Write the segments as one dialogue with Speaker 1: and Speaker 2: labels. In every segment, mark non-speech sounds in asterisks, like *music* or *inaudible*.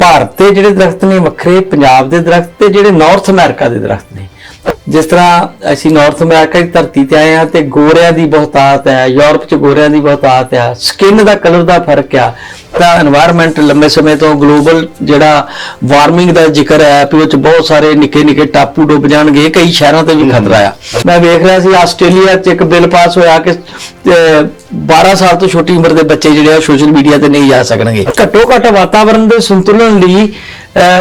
Speaker 1: ਭਾਰਤ ਦੇ ਜਿਹੜੇ ਦਰਖਤ ਨੇ ਵੱਖਰੇ, ਪੰਜਾਬ ਦੇ ਦਰਖਤ ਤੇ ਜਿਹੜੇ ਨਾਰਥ ਅਮਰੀਕਾ ਦੇ ਦਰਖਤ ਨੇ। ਜਿਸ ਤਰ੍ਹਾਂ ਅਸੀਂ ਨਾਰਥ ਅਮਰੀਕਾ ਦੀ ਧਰਤੀ ਤੇ ਆਏ ਆ ਤੇ ਗੋਰਿਆਂ ਦੀ ਬਹੁਤਾਤ ਹੈ ਯੂਰਪ 'ਚ ਗੋਰਿਆਂ ਦੀ ਬਹੁਤਾਤ ਹੈ ਸਕਿਨ ਦਾ ਕਲਰ ਦਾ ਫ਼ਰਕ ਆ ਤਾਂ এনवायरमेंट ਲੰਬੇ ਸਮੇਂ ਤੋਂ ਗਲੋਬਲ ਜਿਹੜਾ ਵਾਰਮਿੰਗ ਦਾ ਜ਼ਿਕਰ ਹੈ ਕਿ ਉਹ ਬਹੁਤ ਸਾਰੇ ਨਿੱਕੇ ਨਿੱਕੇ ਟਾਪੂ ਡੁੱਬ ਜਾਣਗੇ ਕਈ ਸ਼ਹਿਰਾਂ ਤੇ ਵੀ ਖਤਰਾ ਆ। ਮੈਂ ਵੇਖ ਰਿਹਾ ਸੀ ਆਸਟ੍ਰੇਲੀਆ 'ਚ ਇੱਕ ਬਿੱਲ ਪਾਸ ਹੋਇਆ ਕਿ 12 ਸਾਲ ਤੋਂ ਛੋਟੀ ਉਮਰ ਦੇ ਬੱਚੇ ਜਿਹੜੇ ਆ ਸੋਸ਼ਲ ਮੀਡੀਆ ਤੇ ਨਹੀਂ ਜਾ ਸਕਣਗੇ। ਘੱਟੋ ਘੱਟ ਵਾਤਾਵਰਣ ਦੇ ਸੰਤੁਲਨ ਲਈ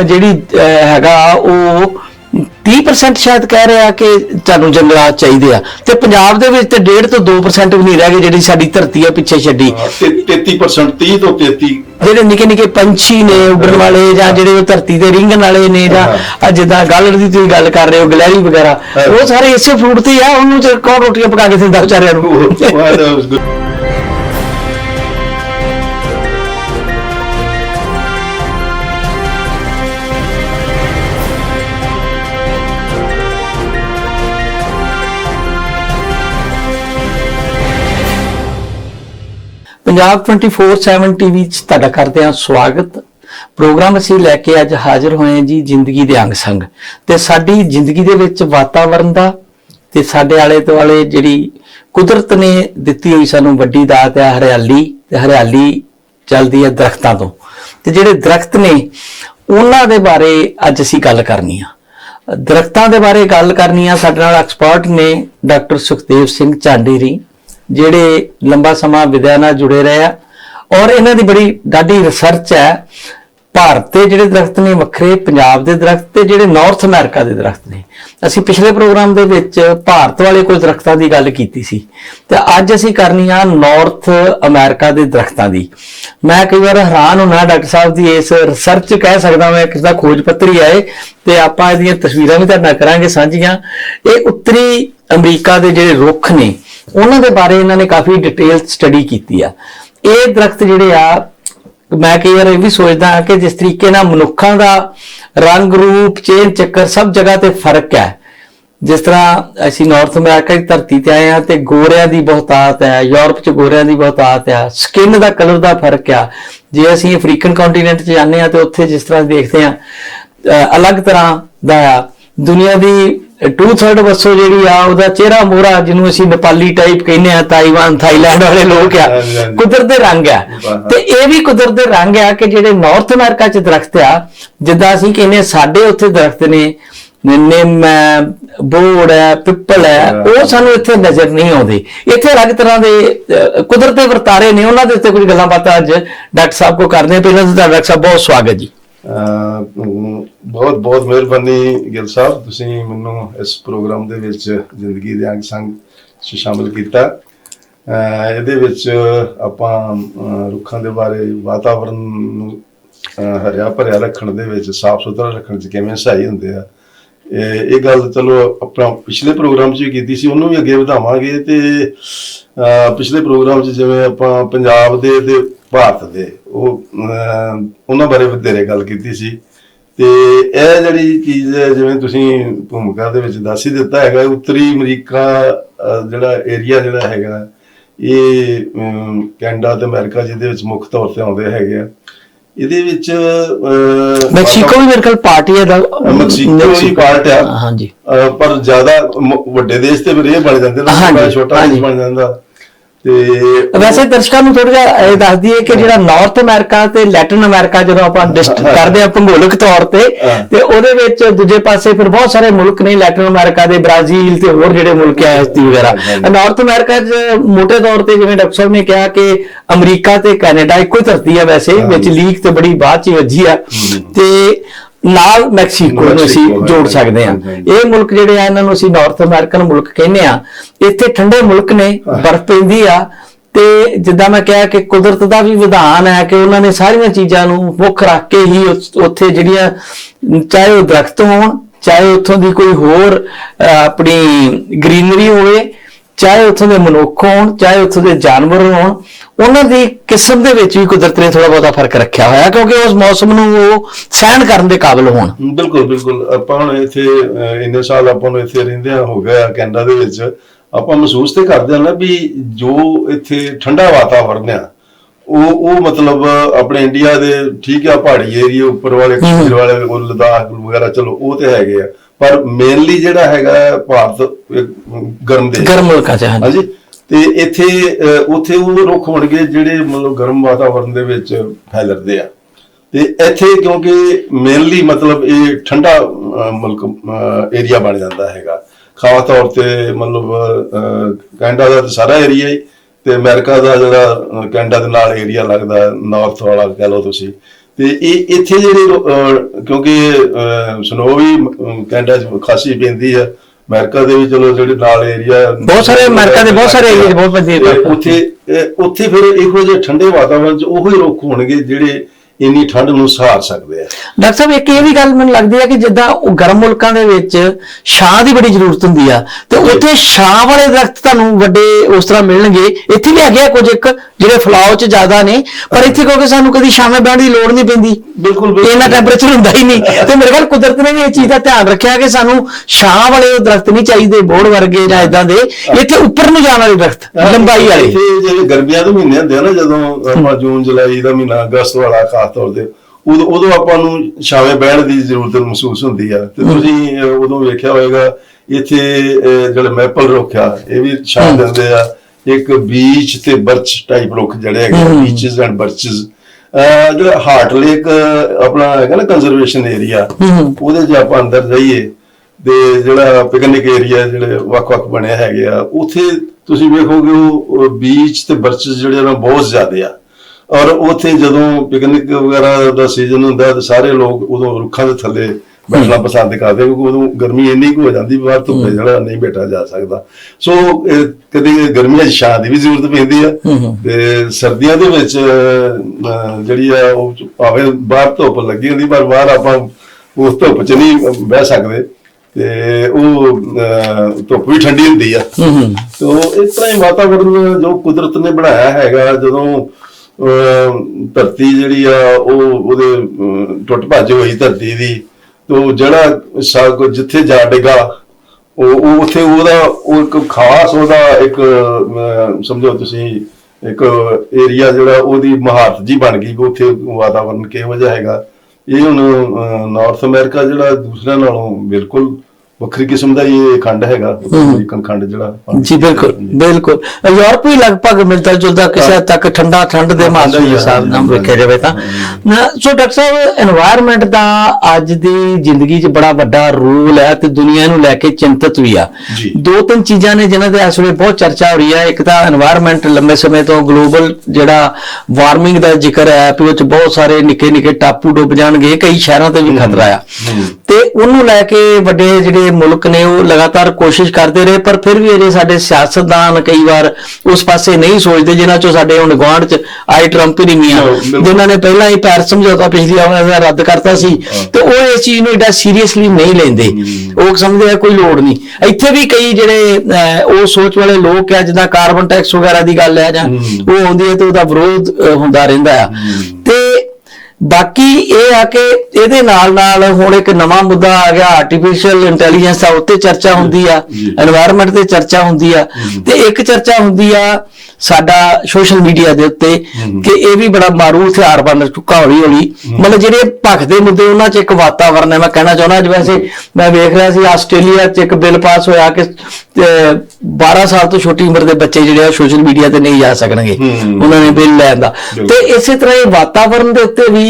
Speaker 1: ਜਿਹੜੀ ਹੈਗਾ ਉਹ 30% ਸ਼ਾਇਦ ਕਹਿ ਰਿਹਾ ਕਿ ਤੁਹਾਨੂੰ ਜੰਗਲਾਤ ਚਾਹੀਦੇ ਆ ਤੇ ਪੰਜਾਬ ਦੇ ਵਿੱਚ ਤੇ 1.5 ਤੋਂ 2% ਵੀ ਨਹੀਂ ਰਹਿ ਗਏ ਜਿਹੜੀ ਸਾਡੀ ਧਰਤੀ ਆ ਪਿੱਛੇ ਛੱਡੀ
Speaker 2: ਤੇ 33% 30 ਤੋਂ 33
Speaker 1: ਜਿਹੜੇ ਨਿੱਕੇ ਨਿੱਕੇ ਪੰਛੀ ਨੇ ਉੱਡਣ ਵਾਲੇ ਜਾਂ ਜਿਹੜੇ ਉਹ ਧਰਤੀ ਤੇ ਰਿੰਗਣ ਵਾਲੇ ਨੇ ਜਾਂ ਆਹ ਜਿੱਦਾਂ ਗਾਲੜ ਦੀ ਤੁਸੀਂ ਗੱਲ ਕਰ ਰਹੇ ਹੋ ਗਲੈਰੀ ਵਗੈਰਾ। ਉਹ ਸਾਰੇ ਇਸੇ ਫਰੂਟ ਤੇ ਹੀ ਆ ਉਹਨੂੰ ਤੇ ਕੌਣ ਰੋਟੀਆਂ ਪਕਾ ਕੇ ਦਿੰਦਾ ਵਿਚਾਰਿਆਂ ਨੂੰ ਪੰਜਾਬ 24/7 ਟੀਵੀ 'ਚ ਤੁਹਾਡਾ ਕਰਦੇ ਹਾਂ ਸਵਾਗਤ। ਪ੍ਰੋਗਰਾਮ ਅਸੀਂ ਲੈ ਕੇ ਅੱਜ ਹਾਜ਼ਰ ਹੋਏ ਹਾਂ ਜੀ ਜ਼ਿੰਦਗੀ ਦੇ ਅੰਗ ਸੰਗ। ਤੇ ਸਾਡੀ ਜ਼ਿੰਦਗੀ ਦੇ ਵਿੱਚ ਵਾਤਾਵਰਣ ਦਾ ਤੇ ਸਾਡੇ ਆਲੇ ਦੁਆਲੇ ਜਿਹੜੀ ਕੁਦਰਤ ਨੇ ਦਿੱਤੀ ਹੋਈ ਸਾਨੂੰ ਵੱਡੀ ਦਾਤ ਹੈ ਹਰਿਆਲੀ, ਤੇ ਹਰਿਆਲੀ ਚੱਲਦੀ ਹੈ ਦਰਖਤਾਂ ਤੋਂ। ਤੇ ਜਿਹੜੇ ਦਰਖਤ ਨੇ, ਉਹਨਾਂ ਦੇ ਬਾਰੇ ਅੱਜ ਅਸੀਂ ਗੱਲ ਕਰਨੀ ਆ। ਦਰਖਤਾਂ ਦੇ ਬਾਰੇ ਗੱਲ ਕਰਨੀ ਆ। ਸਾਡੇ ਨਾਲ ਐਕਸਪਰਟ ਨੇ ਡਾਕਟਰ ਸੁਖਦੇਵ ਸਿੰਘ ਚਾਂਡੀਰੀ ਜਿਹੜੇ ਲੰਬਾ ਸਮਾਂ ਵਿਦਿਆ ਨਾਲ ਜੁੜੇ ਰਹੇ ਆ। ਔਰ ਇਹਨਾਂ ਦੀ ਬੜੀ ਡਾਢੀ ਰਿਸਰਚ ਹੈ। ਭਾਰਤ ਦੇ ਜਿਹੜੇ ਦਰਖਤ ਨੇ, ਵੱਖਰੇ ਪੰਜਾਬ ਦੇ ਦਰਖਤ ਤੇ ਜਿਹੜੇ ਨਾਰਥ ਅਮਰੀਕਾ ਦੇ ਦਰਖਤ ਨੇ। ਅਸੀਂ ਪਿਛਲੇ ਪ੍ਰੋਗਰਾਮ ਦੇ ਵਿੱਚ ਭਾਰਤ ਵਾਲੇ ਕੁਝ ਦਰਖਤਾਂ ਦੀ ਗੱਲ ਕੀਤੀ ਸੀ। ਤੇ ਅੱਜ ਅਸੀਂ ਕਰਨੀ ਆ ਨਾਰਥ ਅਮਰੀਕਾ ਦੇ ਦਰਖਤਾਂ ਦੀ। ਮੈਂ ਕਈ ਵਾਰ ਹੈਰਾਨ ਹੁੰਨਾ ਡਾਕਟਰ ਸਾਹਿਬ ਦੀ ਇਸ ਰਿਸਰਚ ਕਹਿ ਸਕਦਾ ਮੈਂ ਕਿਸ ਦਾ ਖੋਜ ਪੱਤਰੀ ਆਏ ਤੇ ਆਪਾਂ ਇਹਦੀਆਂ ਤਸਵੀਰਾਂ ਵੀ ਤੁਹਾਡਾ ਕਰਾਂਗੇ ਸਾਂਝੀਆਂ। ਇਹ ਉੱਤਰੀ ਅਮਰੀਕਾ ਦੇ ਜਿਹੜੇ ਰੁੱਖ ਨੇ ਉਹਨਾਂ ਦੇ ਬਾਰੇ ਇਹਨਾਂ ਨੇ ਕਾਫੀ ਡਿਟੇਲ ਸਟੱਡੀ ਕੀਤੀ ਆ। ਇਹ ਦਰਖਤ ਜਿਹੜੇ ਆ, ਮੈਂ ਕਈ ਵਾਰ ਇਹ ਵੀ ਸੋਚਦਾ ਹਾਂ ਕਿ ਜਿਸ ਤਰੀਕੇ ਨਾਲ ਮਨੁੱਖਾਂ ਦਾ ਰੰਗ ਰੂਪ, ਚੇਨ ਚੱਕਰ ਸਭ ਜਗ੍ਹਾ ਤੇ ਫ਼ਰਕ ਹੈ। ਜਿਸ ਤਰ੍ਹਾਂ ਅਸੀਂ ਨਾਰਥ ਅਮਰੀਕਾ ਦੀ ਧਰਤੀ ਤੇ ਆਏ ਹਾਂ ਤੇ ਗੋਰਿਆਂ ਦੀ ਬਹੁਤਾਤ ਹੈ ਯੂਰਪ ਚ ਗੋਰਿਆਂ ਦੀ ਬਹੁਤਾਤ ਹੈ ਸਕਿਨ ਦਾ ਕਲਰ ਦਾ ਫ਼ਰਕ ਆ। ਜੇ ਅਸੀਂ ਅਫਰੀਕਨ ਕੰਟੀਨੈਂਟ 'ਚ ਜਾਂਦੇ ਹਾਂ ਤੇ ਉੱਥੇ ਜਿਸ ਤਰ੍ਹਾਂ ਦੇਖਦੇ ਹਾਂ ਅਲੱਗ ਤਰ੍ਹਾਂ ਦਾ ਆ। ਦੁਨੀਆ ਦੀ 2/3 ਵਸੋ ਜਿਹੜੀ ਆ ਉਹਦਾ ਚਿਹਰਾ ਮੋਹਰਾ ਜਿਹਨੂੰ ਅਸੀਂ ਨੇਪਾਲੀ ਟਾਈਪ ਕਹਿੰਦੇ ਆ ਤਾਈਵਾਨ ਥਾਈਲੈਂਡ ਵਾਲੇ ਲੋਕ ਆ। ਕੁਦਰਤ ਦੇ ਰੰਗ ਆ। ਤੇ ਇਹ ਵੀ ਕੁਦਰਤ ਦੇ ਰੰਗ ਆ ਕਿ ਜਿਹੜੇ ਨਾਰਥ ਅਮਰੀਕਾ ਚ ਦਰਖਤ ਆ ਜਿੱਦਾਂ ਅਸੀਂ ਕਹਿੰਦੇ ਸਾਡੇ ਉੱਥੇ ਦਰਖਤ ਨੇ ਨਿੰਮ ਹੈ ਬੋੜ ਹੈ ਪਿੱਪਲ ਹੈ ਉਹ ਸਾਨੂੰ ਇੱਥੇ ਨਜ਼ਰ ਨਹੀਂ ਆਉਂਦੇ। ਇੱਥੇ ਅਲੱਗ ਤਰ੍ਹਾਂ ਦੇ ਕੁਦਰਤ ਦੇ ਵਰਤਾਰੇ ਨੇ ਉਹਨਾਂ ਦੇ ਉੱਤੇ ਕੁਝ ਗੱਲਾਂ ਬਾਤਾਂ ਅੱਜ ਡਾਕਟਰ ਸਾਹਿਬ ਕੋ ਕਰਦੇ ਪਹਿਲਾਂ ਤਾਂ ਡਾਕਟਰ ਸਾਹਿਬ ਬਹੁਤ ਸਵਾਗਤ ਜੀ।
Speaker 2: ਬਹੁਤ ਬਹੁਤ ਮਿਹਰਬਾਨੀ ਗਿਲ ਸਾਹਿਬ, ਤੁਸੀਂ ਮੈਨੂੰ ਇਸ ਪ੍ਰੋਗਰਾਮ ਦੇ ਵਿੱਚ ਜ਼ਿੰਦਗੀ ਦੇ ਅੰਗ ਸੰਗ 'ਚ ਸ਼ਾਮਲ ਕੀਤਾ। ਇਹਦੇ ਵਿੱਚ ਆਪਾਂ ਰੁੱਖਾਂ ਦੇ ਬਾਰੇ ਵਾਤਾਵਰਣ ਨੂੰ ਹਰਿਆ ਭਰਿਆ ਰੱਖਣ ਦੇ ਵਿੱਚ, ਸਾਫ਼ ਸੁਥਰਾ ਰੱਖਣ 'ਚ ਕਿਵੇਂ ਸਹਾਈ ਹੁੰਦੇ ਆ। ਇਹ ਇਹ ਗੱਲ ਚਲੋ ਆਪਣਾ ਪਿਛਲੇ ਪ੍ਰੋਗਰਾਮ 'ਚ ਵੀ ਕੀਤੀ ਸੀ, ਉਹਨੂੰ ਵੀ ਅੱਗੇ ਵਧਾਵਾਂਗੇ ਤੇ ਪਿਛਲੇ ਪ੍ਰੋਗਰਾਮ 'ਚ ਜਿਵੇਂ ਆਪਾਂ ਪੰਜਾਬ ਦੇ ਭਾਰਤ ਦੇ। ਉਹ ਉਹਨਾਂ ਬਾਰੇ ਵਧੇਰੇ ਗੱਲ ਕੀਤੀ ਸੀ। ਤੇ ਇਹ ਜਿਹੜੀ ਚੀਜ਼ ਹੈ ਜਿਵੇਂ ਤੁਸੀਂ ਭੂਮਿਕਾ ਦੇ ਵਿੱਚ ਦੱਸ ਹੀ ਦਿੱਤਾ ਹੈਗਾ ਉੱਤਰੀ ਅਮਰੀਕਾ ਜਿਹੜਾ ਏਰੀਆ ਜਿਹੜਾ ਹੈਗਾ ਇਹ ਕੈਨੇਡਾ ਤੇ ਅਮਰੀਕਾ ਜਿਹਦੇ ਵਿੱਚ ਮੁੱਖ ਤੌਰ ਤੇ ਆਉਂਦੇ ਹੈਗੇ ਆ। ਇਹਦੇ ਵਿੱਚ
Speaker 1: ਮੈਕਸੀਕੋ ਵੀ ਮੇਰੇ ਕੋਲ ਪਾਰਟੀ ਹੈ ਦਾ।
Speaker 2: ਮੈਕਸੀਕੋ ਵੀ part ਆ।
Speaker 1: ਹਾਂਜੀ
Speaker 2: ਪਰ ਜ਼ਿਆਦਾ ਵੱਡੇ ਦੇਸ਼ ਤੇ ਫਿਰ ਇਹ ਬਣ ਜਾਂਦੇ ਨੇ ਛੋਟਾ। ਦੇਸ਼ ਬਣ ਜਾਂਦਾ। ਤੇ
Speaker 1: ਵੈਸੇ ਦਰਸ਼ਕਾਂ ਨੂੰ ਥੋੜਾ ਜਿਹਾ ਇਹ ਦੱਸ ਦਈਏ ਕਿ ਜਿਹੜਾ ਨਾਰਥ ਅਮਰੀਕਾ ਤੇ ਲੈਟਿਨ ਅਮਰੀਕਾ ਜਦੋਂ ਆਪਾਂ ਡਿਸਟ। ਕਰਦੇ ਆ ਭੂਗੋਲਿਕ ਤੌਰ ਤੇ। ਤੇ ਉਹਦੇ ਵਿੱਚ ਦੂਜੇ ਪਾਸੇ ਫਿਰ ਬਹੁਤ ਸਾਰੇ ਮੁਲਕ ਨੇ ਲੈਟਿਨ ਅਮਰੀਕਾ ਦੇ ਬ੍ਰਾਜ਼ੀਲ ਤੇ ਹੋਰ ਜਿਹੜੇ ਮੁਲਕ ਆ ਹਸਤੀ ਵਗੈਰਾ
Speaker 2: ਹਾਂਜੀ।
Speaker 1: ਨਾਰਥ ਅਮਰੀਕਾ 'ਚ ਮੋٹے ਤੌਰ ਤੇ ਜਿਵੇਂ ਡਾਕਟਰ ਸਾਹਿਬ ਨੇ ਕਿਹਾ ਕਿ ਅਮਰੀਕਾ ਤੇ ਕੈਨੇਡਾ ਇੱਕੋ ਹੀ ਧਰਤੀ ਆ ਵੈਸੇ। ਵਿੱਚ ਲੀਕ ਤੇ ਬੜੀ ਬਾਅਦ ਚ ਵੱਜੀ ਆ। ਤੇ ਨਾਲ ਮੈਕਸੀਕੋ ਨੂੰ ਅਸੀਂ ਜੋੜ ਸਕਦੇ ਹਾਂ। ਇਹ ਮੁਲਕ ਜਿਹੜੇ ਆ ਇਹਨਾਂ ਨੂੰ ਅਸੀਂ ਨਾਰਥ ਅਮਰੀਕਨ ਮੁਲਕ ਕਹਿੰਦੇ ਆ ਇੱਥੇ ਠੰਡੇ ਮੁਲਕ ਨੇ ਬਰਫ਼ ਪੈਂਦੀ ਆ ਤੇ ਜਿੱਦਾਂ ਮੈਂ ਕਿਹਾ ਕਿ ਕੁਦਰਤ ਦਾ ਵੀ ਵਿਧਾਨ ਹੈ ਕਿ ਉਹਨਾਂ ਨੇ ਸਾਰੀਆਂ ਚੀਜ਼ਾਂ ਨੂੰ ਮੁੱਖ ਰੱਖ ਕੇ ਹੀ ਉੱਥੇ ਜਿਹੜੀਆਂ ਚਾਹੇ ਉਹ ਦਰਖਤ ਹੋਣ ਚਾਹੇ ਉੱਥੋਂ ਦੀ ਕੋਈ ਹੋਰ ਆਪਣੀ ਗ੍ਰੀਨਰੀ ਹੋਵੇ ਚਾਹੇ ਉੱਥੋਂ ਦੇ ਮਨੁੱਖ ਹੋਣ ਚਾਹੇ ਉੱਥੋਂ ਦੇ ਜਾਨਵਰ ਹੋਣ ਉਹਨਾਂ ਦੀ ਕਿਸਮ ਦੇ ਵਿੱਚ ਵੀ ਕੁਦਰਤ ਨੇ ਥੋੜਾ ਬਹੁਤਾ ਫ਼ਰਕ ਰੱਖਿਆ ਹੋਇਆ ਕਿਉਂਕਿ ਉਸ ਮੌਸਮ ਨੂੰ ਉਹ ਸਹਿਣ ਕਰਨ ਦੇ ਕਾਬਿਲ ਹੋਣ।
Speaker 2: ਬਿਲਕੁਲ ਬਿਲਕੁਲ। ਆਪਾਂ ਹੁਣ ਇੱਥੇ ਇੰਨੇ ਸਾਲ ਆਪਾਂ ਨੂੰ ਇੱਥੇ ਰਹਿੰਦਿਆਂ ਹੋ ਗਿਆ ਕੈਨੇਡਾ ਦੇ ਵਿੱਚ। ਆਪਾਂ ਮਹਿਸੂਸ ਤੇ ਕਰਦੇ ਹਾਂ ਨਾ ਵੀ ਜੋ ਇੱਥੇ ਠੰਡਾ ਵਾਤਾਵਰਨ ਆ ਉਹ ਉਹ ਮਤਲਬ ਆਪਣੇ ਇੰਡੀਆ ਦੇ ਠੀਕ ਆ ਪਹਾੜੀ ਏਰੀਆ ਉੱਪਰ ਵਾਲੇ ਕਸ਼ਮੀਰ ਵਾਲੇ ਉਹ ਲਦਾਖ ਵਗੈਰਾ ਚਲੋ ਉਹ ਤੇ ਹੈਗੇ ਆ। ਪਰ ਮੇਨਲੀ ਜਿਹੜਾ ਹੈਗਾ ਹੈ ਭਾਰਤ ਗਰਮ ਦੇਸ਼
Speaker 1: ਗਰਮ ਮੁਲਕਾਂ ਚ ਹਾਂਜੀ।
Speaker 2: ਹਾਂਜੀ ਤੇ ਇੱਥੇ ਉੱਥੇ ਉਹ ਰੁੱਖ ਹੋਣਗੇ ਜਿਹੜੇ ਮਤਲਬ ਗਰਮ ਵਾਤਾਵਰਣ ਦੇ ਵਿੱਚ ਫੈਲਦੇ ਆ। ਤੇ ਇੱਥੇ ਕਿਉਂਕਿ ਮੇਨਲੀ ਮਤਲਬ ਇਹ ਠੰਡਾ ਮੁਲਕ ਏਰੀਆ ਬਣ ਜਾਂਦਾ ਹੈਗਾ। ਖਾਸ ਤੌਰ ਤੇ ਮਤਲਬ ਕੈਨੇਡਾ ਦਾ ਸਾਰਾ ਏਰੀਆ ਹੀ ਤੇ ਅਮਰੀਕਾ ਦਾ ਜਿਹੜਾ ਕੈਨੇਡਾ ਦੇ ਨਾਲ ਏਰੀਆ ਲੱਗਦਾ ਨਾਰਥ ਵਾਲਾ ਕਹ ਲਓ ਤੁਸੀਂ। ਤੇ ਇਹ ਇੱਥੇ ਜਿਹੜੇ ਕਿਉਂਕਿ ਸਨੋ ਵੀ ਕੈਨੇਡਾ 'ਚ ਖਾਸੀ ਪੈਂਦੀ ਆ। ਅਮਰੀਕਾ ਦੇ ਵੀ ਚਲੋ ਜਿਹੜੇ ਨਾਲ ਏਰੀਆ
Speaker 1: ਬਹੁਤ ਸਾਰੇ ਅਮਰੀਕਾ ਦੇ ਬਹੁਤ ਸਾਰੇ ਏਰੀਆ ਬਹੁਤ ਵਧੀਆ
Speaker 2: ਉੱਥੇ ਉੱਥੇ ਫਿਰ ਇਹੋ ਜਿਹੇ ਠੰਡੇ ਵਾਤਾਵਰਣ 'ਚ ਉਹੀ ਰੁੱਖ ਹੋਣਗੇ ਜਿਹੜੇ ਇੰਨੀ ਠੰਡ ਨੂੰ ਸਹਾਰ ਸਕਦੇ ਆ।
Speaker 1: ਡਾਕਟਰ ਸਾਹਿਬ ਇੱਕ ਇਹ ਵੀ ਗੱਲ ਮੈਨੂੰ ਲੱਗਦੀ ਹੈ ਕਿ ਜਿੱਦਾਂ ਉਹ ਗਰਮ ਮੁਲਕਾਂ ਦੇ ਵਿੱਚ ਛਾਂ ਦੀ ਬੜੀ ਜ਼ਰੂਰਤ ਹੁੰਦੀ ਆ ਤੇ ਉੱਥੇ ਛਾਂ ਵਾਲੇ ਦਰਖਤ ਤੁਹਾਨੂੰ ਵੱਡੇ ਉਸ ਤਰ੍ਹਾਂ ਮਿਲਣਗੇ। ਇੱਥੇ ਵੀ ਹੈਗੇ ਆ ਕੁਝ ਇੱਕ ਜਿਹੜੇ ਫਲਾਓ ਚ ਜ਼ਿਆਦਾ ਨੇ ਪਰ ਇੱਥੇ ਕਿਉਂਕਿ ਸਾਨੂੰ ਕਦੀ ਛਾਵੇਂ ਬਹਿਣ ਦੀ ਲੋੜ ਨਹੀਂ ਪੈਂਦੀ।
Speaker 2: ਬਿਲਕੁਲ ਬਿਲਕੁਲ।
Speaker 1: ਇੰਨਾ ਟੈਂਪਰੇਚਰ ਹੁੰਦਾ ਹੀ ਨਹੀਂ। ਤੇ ਮੇਰੇ ਖਿਆਲ ਕੁਦਰਤ ਨੇ ਵੀ ਇਹ ਚੀਜ਼ ਦਾ ਧਿਆਨ ਰੱਖਿਆ ਕਿ ਸਾਨੂੰ ਛਾਂ ਵਾਲੇ ਦਰਖਤ ਨਹੀਂ ਚਾਹੀਦੇ ਬੋੜ ਵਰਗੇ ਜਾਂ ਇਦਾਂ ਦੇ। ਇੱਥੇ ਉੱਪਰ ਨੂੰ ਜਾਣ ਵਾਲੇ ਦਰਖਤ ਲੰਬਾਈ ਵਾਲੇ।
Speaker 2: ਜਿਹੜੇ ਗਰਮੀਆਂ ਦੇ ਮਹੀਨੇ ਹੁੰਦੇ ਆ ਨਾ ਜਦੋਂ ਆਪਾਂ ਜੂਨ ਜੁਲਾਈ ਦਾ ਮਹੀਨਾ ਅਗਸਤ ਵਾਲਾ ਖਾਸ ਤੌਰ ਤੇ। ਉਦੋਂ ਉਦੋਂ ਆਪਾਂ ਨੂੰ ਛਾਵੇਂ ਬਹਿਣ ਦੀ ਜ਼ਰੂਰਤ ਮਹਿਸੂਸ ਹੁੰਦੀ ਆ। ਤੇ ਤੁਸੀਂ ਉਦੋਂ ਵੇਖਿਆ ਹੋਵੇਗਾ ਇੱਥੇ ਜਿਹੜੇ ਮੈਪਲ ਰੁੱਖ ਆ ਇਹ ਵੀ ਛਾਂ ਦਿੰਦੇ ਆ। ਇੱਕ ਬੀਚ ਤੇ ਬਰਚ ਟਾਈਪ ਰੁੱਖ ਜਿਹੜੇ ਹੈਗੇ ਬੀਚਸ ਐਂਡ ਬਰਚਸ ਜਿਹੜਾ ਹਾਰਟ ਲੇਕ ਆਪਣਾ ਹੈਗਾ ਨਾ ਕੰਜ਼ਰਵੇਸ਼ਨ ਏਰੀਆ ਉਹਦੇ 'ਚ ਆਪਾਂ ਅੰਦਰ ਜਾਈਏ ਤੇ ਜਿਹੜਾ ਪਿਕਨਿਕ ਏਰੀਆ ਜਿਹੜੇ ਵੱਖ-ਵੱਖ ਬਣੇ ਹੈਗੇ ਆ ਉੱਥੇ ਤੁਸੀਂ ਵੇਖੋਗੇ ਉਹ ਬੀਚ ਤੇ ਬਰਚਸ ਜਿਹੜੇ ਨਾ ਬਹੁਤ ਜ਼ਿਆਦੇ ਆ। ਔਰ ਉੱਥੇ ਜਦੋਂ ਪਿਕਨਿਕ ਵਗੈਰਾ ਦਾ ਸੀਜ਼ਨ ਹੁੰਦਾ ਤੇ ਸਾਰੇ ਲੋਕ ਉਦੋਂ ਰੁੱਖਾਂ ਦੇ ਥੱਲੇ ਬੈਠਣਾ ਪਸੰਦ ਕਰਦੇ ਕਿਉਂਕਿ ਉਦੋਂ ਗਰਮੀ ਇੰਨੀ ਕੁ ਹੋ ਜਾਂਦੀ ਬਾਹਰ ਧੁੱਪੇ ਜਿਹੜਾ ਨਹੀਂ ਬੈਠਾ ਜਾ ਸਕਦਾ। ਸੋ ਕਦੇ ਗਰਮੀਆਂ 'ਚ ਛਾਂ ਦੀ ਵੀ ਜ਼ਰੂਰਤ ਪੈਂਦੀ ਆ। ਤੇ ਸਰਦੀਆਂ ਦੇ ਵਿੱਚ ਜਿਹੜੀ ਆ ਉਹ ਭਾਵੇਂ ਬਾਹਰ ਧੁੱਪ ਲੱਗੀ ਹੁੰਦੀ ਪਰ ਬਾਹਰ ਆਪਾਂ ਉਸ ਧੁੱਪ 'ਚ ਨਹੀਂ ਬਹਿ ਸਕਦੇ। ਤੇ ਉਹ ਧੁੱਪ ਵੀ ਠੰਡੀ ਹੁੰਦੀ ਆ। ਤੋ ਇਸ ਤਰ੍ਹਾਂ ਹੀ ਵਾਤਾਵਰਣ ਜੋ ਕੁਦਰਤ ਨੇ ਬਣਾਇਆ ਹੈਗਾ ਜਦੋਂ ਧਰਤੀ ਜਿਹੜੀ ਆ, ਉਹ ਉਹਦੇ ਟੁੱਟ ਭੱਜ ਹੋਈ ਧਰਤੀ ਦੀ। ਤੋ ਜਿਹੜਾ ਸਾਗ ਜਿੱਥੇ ਜਾ ਡਿੱਗਾ, ਉਹ ਉੱਥੇ ਉਹਦਾ, ਉਹ ਇੱਕ ਖਾਸ ਉਹਦਾ ਇੱਕ ਸਮਝੋ ਤੁਸੀਂ, ਇੱਕ ਏਰੀਆ ਜਿਹੜਾ ਉਹਦੀ ਮਹਾਰਤ ਜੀ ਬਣ ਗਈ ਵੀ ਉੱਥੇ ਵਾਤਾਵਰਣ ਕਿਹੋ ਜਿਹਾ ਹੈਗਾ। ਇਹ ਹੁਣ ਨਾਰਥ ਅਮਰੀਕਾ ਜਿਹੜਾ ਦੂਸਰਿਆਂ ਨਾਲੋਂ ਬਿਲਕੁਲ ਵੱਖਰੀ ਕਿਸਮ ਦਾ ਇਹ ਖੰਡ ਹੈਗਾ ਅਮਰੀਕਨ ਖੰਡ ਜਿਹੜਾ
Speaker 1: ਜੀ ਬਿਲਕੁਲ ਬਿਲਕੁਲ। ਯੂਰਪ ਵੀ ਲਗਭਗ ਮਿਲਦਾ ਜੁਲਦਾ ਕਿਸੇ ਤੱਕ ਠੰਡਾ ਠੰਡ ਦੇ ਮਾਸੂਮ ਹਿਸਾਬ ਨਾਲ ਵੇਖਿਆ ਜਾਵੇ ਤਾਂ। ਸੋ ਡਾਕਟਰ ਸਾਹਿਬ এনवायरमेंट ਦਾ ਅੱਜ ਦੀ ਜ਼ਿੰਦਗੀ 'ਚ ਬੜਾ ਵੱਡਾ ਰੋਲ ਹੈ ਤੇ ਦੁਨੀਆ ਨੂੰ ਲੈ ਕੇ ਚਿੰਤਤ ਵੀ ਆ। ਦੋ ਤਿੰਨ ਚੀਜ਼ਾਂ ਨੇ ਜਿਨ੍ਹਾਂ ਦੇ ਇਸ ਵੇਲੇ ਬਹੁਤ ਚਰਚਾ ਹੋ ਰਹੀ ਹੈ। ਇੱਕ ਤਾਂ এনवायरमेंट ਲੰਬੇ ਸਮੇਂ ਤੋਂ ਗਲੋਬਲ ਜਿਹੜਾ ਵਾਰਮਿੰਗ ਦਾ ਜ਼ਿਕਰ ਹੈ ਕਿ ਉਹ 'ਚ ਬਹੁਤ ਸਾਰੇ ਨਿੱਕੇ ਨਿੱਕੇ ਟਾਪੂ ਡੁੱਬ ਜਾਣਗੇ ਕਈ ਸ਼ਹਿਰਾਂ ਤੇ ਵੀ ਖਤਰਾ ਆ। ਤੇ ਉਹਨੂੰ ਲੈ ਕੇ ਵੱਡੇ ਜਿਹੜੇ ਮੁਲਕ ਨੇ ਉਹ ਲਗਾਤਾਰ ਕੋਸ਼ਿਸ਼ ਕਰਦੇ ਰਹੇ ਪਰ ਫਿਰ ਵੀ ਅਜੇ ਸਾਡੇ ਸਿਆਸਤਦਾਨ ਕਈ ਵਾਰ ਉਸ ਪਾਸੇ ਨਹੀਂ ਸੋਚਦੇ ਜਿਨ੍ਹਾਂ ਚੋਂ ਸਾਡੇ ਹੁਣ ਗੁਆਂਢ ਚ ਆਈ ਟਰੰਪ ਹੀ ਨਹੀਂ ਆ। ਜਿਨ੍ਹਾਂ ਨੇ ਪਹਿਲਾਂ ਹੀ ਪੈਰਿਸ ਸਮਝੌਤਾ ਪਿਛਲੀ ਵਾਰ ਦਾ ਰੱਦ ਕਰਤਾ ਸੀ। ਤੇ ਉਹ ਇਸ ਚੀਜ਼ ਨੂੰ ਏਡਾ ਸੀਰੀਅਸਲੀ ਨਹੀਂ ਲੈਂਦੇ। ਉਹ ਸਮਝਦੇ ਆ ਕੋਈ ਲੋੜ ਨਹੀਂ। ਇੱਥੇ ਵੀ ਕਈ ਜਿਹੜੇ ਉਹ ਸੋਚ ਵਾਲੇ ਲੋਕ ਆ ਜਿੱਦਾਂ ਕਾਰਬਨ ਟੈਕਸ ਵਗੈਰਾ ਦੀ ਗੱਲ ਹੈ ਜਾਂ ਉਹ ਆਉਂਦੀ ਹੈ ਤੇ ਉਹਦਾ ਵਿਰੋਧ ਹੁੰਦਾ ਰਹਿੰਦਾ ਆ। ਤੇ ਬਾਕੀ ਇਹ ਆ ਕਿ ਇਹਦੇ ਨਾਲ ਨਾਲ ਹੁਣ ਇੱਕ ਨਵਾਂ ਮੁੱਦਾ ਆ ਗਿਆ ਆਰਟੀਫੀਸ਼ੀਅਲ ਇੰਟੈਲੀਜੈਂਸ ਆ ਉੱਤੇ ਚਰਚਾ ਹੁੰਦੀ ਆ এনवायरमेंट ਤੇ ਚਰਚਾ ਹੁੰਦੀ ਆ। ਤੇ ਇੱਕ ਚਰਚਾ ਹੁੰਦੀ ਆ ਸਾਡਾ ਸੋਸ਼ਲ ਮੀਡੀਆ ਦੇ ਉੱਤੇ ਕਿ ਇਹ ਵੀ ਬੜਾ ਮਾਰੂ ਹਥਿਆਰ ਬਣ ਚੁੱਕਾ ਹੌਲੀ ਹੌਲੀ ਮਤਲਬ ਜਿਹੜੇ ਭਖਦੇ ਮੁੱਦੇ ਉਹਨਾਂ 'ਚ ਇੱਕ ਵਾਤਾਵਰਣ ਹੈ। ਮੈਂ ਕਹਿਣਾ ਚਾਹੁੰਦਾ ਅੱਜ ਵੈਸੇ ਮੈਂ ਵੇਖ ਰਿਹਾ ਸੀ ਆਸਟ੍ਰੇਲੀਆ 'ਚ ਇੱਕ ਬਿੱਲ ਪਾਸ ਹੋਇਆ ਕਿ 12 ਸਾਲ ਤੋਂ ਛੋਟੀ ਉਮਰ ਦੇ ਬੱਚੇ ਜਿਹੜੇ ਆ ਸੋਸ਼ਲ ਮੀਡੀਆ ਤੇ ਨਹੀਂ ਜਾ ਸਕਣਗੇ। ਉਹਨਾਂ ਨੇ ਬਿੱਲ ਲੈਣ ਦਾ। ਤੇ ਇਸੇ ਤਰ੍ਹਾਂ ਇਹ ਵਾਤਾਵਰਣ ਦੇ ਉੱਤੇ ਵੀ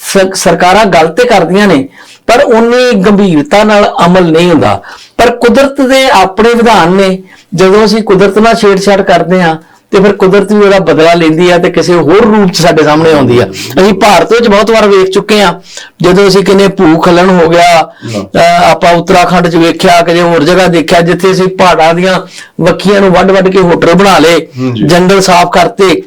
Speaker 1: ਸ- ਸਰਕਾਰਾਂ ਗੱਲ ਤੇ ਕਰਦੀਆਂ ਨੇ ਪਰ ਉਨੀ ਗੰਭੀਰਤਾ ਨਾਲ ਅਮਲ ਨਹੀਂ ਹੁੰਦਾ। ਪਰ ਕੁਦਰਤ ਦੇ ਆਪਣੇ ਵਿਧਾਨ ਨੇ ਜਦੋਂ ਅਸੀਂ ਕੁਦਰਤ ਨਾਲ ਛੇੜਛਾੜ ਕਰਦੇ ਹਾਂ ਤੇ ਫਿਰ ਕੁਦਰਤ ਵੀ ਉਹਦਾ ਬਦਲਾ ਲੈਂਦੀ ਆ ਤੇ ਕਿਸੇ ਹੋਰ ਰੂਪ 'ਚ ਸਾਡੇ ਸਾਹਮਣੇ ਆਉਂਦੀ ਆ ਅਸੀਂ ਭਾਰਤ ਵਿੱਚ ਬਹੁਤ ਵਾਰ ਵੇਖ ਚੁੱਕੇ ਆ ਜਦੋਂ ਅਸੀਂ ਕਿਨੇ ਭੂਖਲਨ ਹੋ ਗਿਆ ਆਪਾਂ ਉੱਤਰਾਖੰਡ 'ਚ ਵੇਖਿਆ ਕਿ ਹੋਰ ਜਗ੍ਹਾ ਦੇਖਿਆ ਜਿੱਥੇ ਅਸੀਂ ਪਹਾੜਾਂ ਦੀਆਂ ਵੱਖੀਆਂ ਨੂੰ ਵੱਢ-ਵੱਢ ਕੇ ਹੋਟਲ ਬਣਾ ਲਏ। ਜੰਗਲ ਸਾਫ਼ ਕਰਤੇ।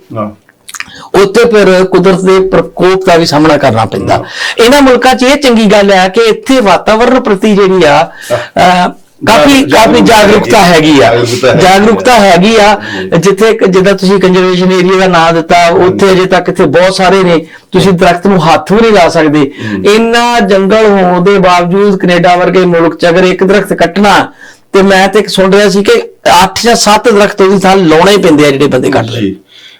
Speaker 1: ਉੱਥੇ ਫਿਰ ਕੁਦਰਤ ਦੇ ਪ੍ਰਕੋਪ ਦਾ ਵੀ ਸਾਹਮਣਾ ਕਰਨਾ ਪੈਂਦਾ। ਇਹਨਾਂ ਮੁਲਕਾਂ 'ਚ ਇਹ ਚੰਗੀ ਗੱਲ ਹੈ ਕਿ ਇੱਥੇ ਵਾਤਾਵਰਣ ਪ੍ਰਤੀ ਜਿਹੜੀ ਆ ਕਾਫੀ ਕਾਫੀ ਜਾਗਰੂਕਤਾ ਹੈਗੀ ਆ।
Speaker 2: ਜਾਗਰੂਕਤਾ ਹੈਗੀ ਆ।
Speaker 1: ਜਿੱਥੇ ਜਿੱਦਾਂ ਤੁਸੀਂ ਕੰਜ਼ਰਵੇਸ਼ਨ ਏਰੀਆ ਦਾ ਨਾਮ ਦਿੱਤਾ ਉੱਥੇ ਅਜੇ ਤੱਕ ਇੱਥੇ ਬਹੁਤ ਸਾਰੇ ਨੇ। ਤੁਸੀਂ ਦਰਖਤ ਨੂੰ ਹੱਥ ਵੀ ਨਹੀਂ ਲਾ ਸਕਦੇ। ਇੰਨਾ ਜੰਗਲ ਹੋਣ ਦੇ ਬਾਵਜੂਦ ਕੈਨੇਡਾ ਵਰਗੇ ਮੁਲਕ 'ਚ ਅਗਰ ਇੱਕ ਦਰਖਤ ਕੱਟਣਾ ਤੇ ਮੈਂ ਤੇ ਇੱਕ ਸੁਣ ਰਿਹਾ ਸੀ ਕਿ 8 ਜਾਂ 7 ਦਰਖਤ ਉਹਦੀ ਥਾਂ ਲਾਉਣੇ ਪੈਂਦੇ ਆ ਜਿਹੜੇ ਬੰਦੇ ਕੱਟ ਰਹੇ।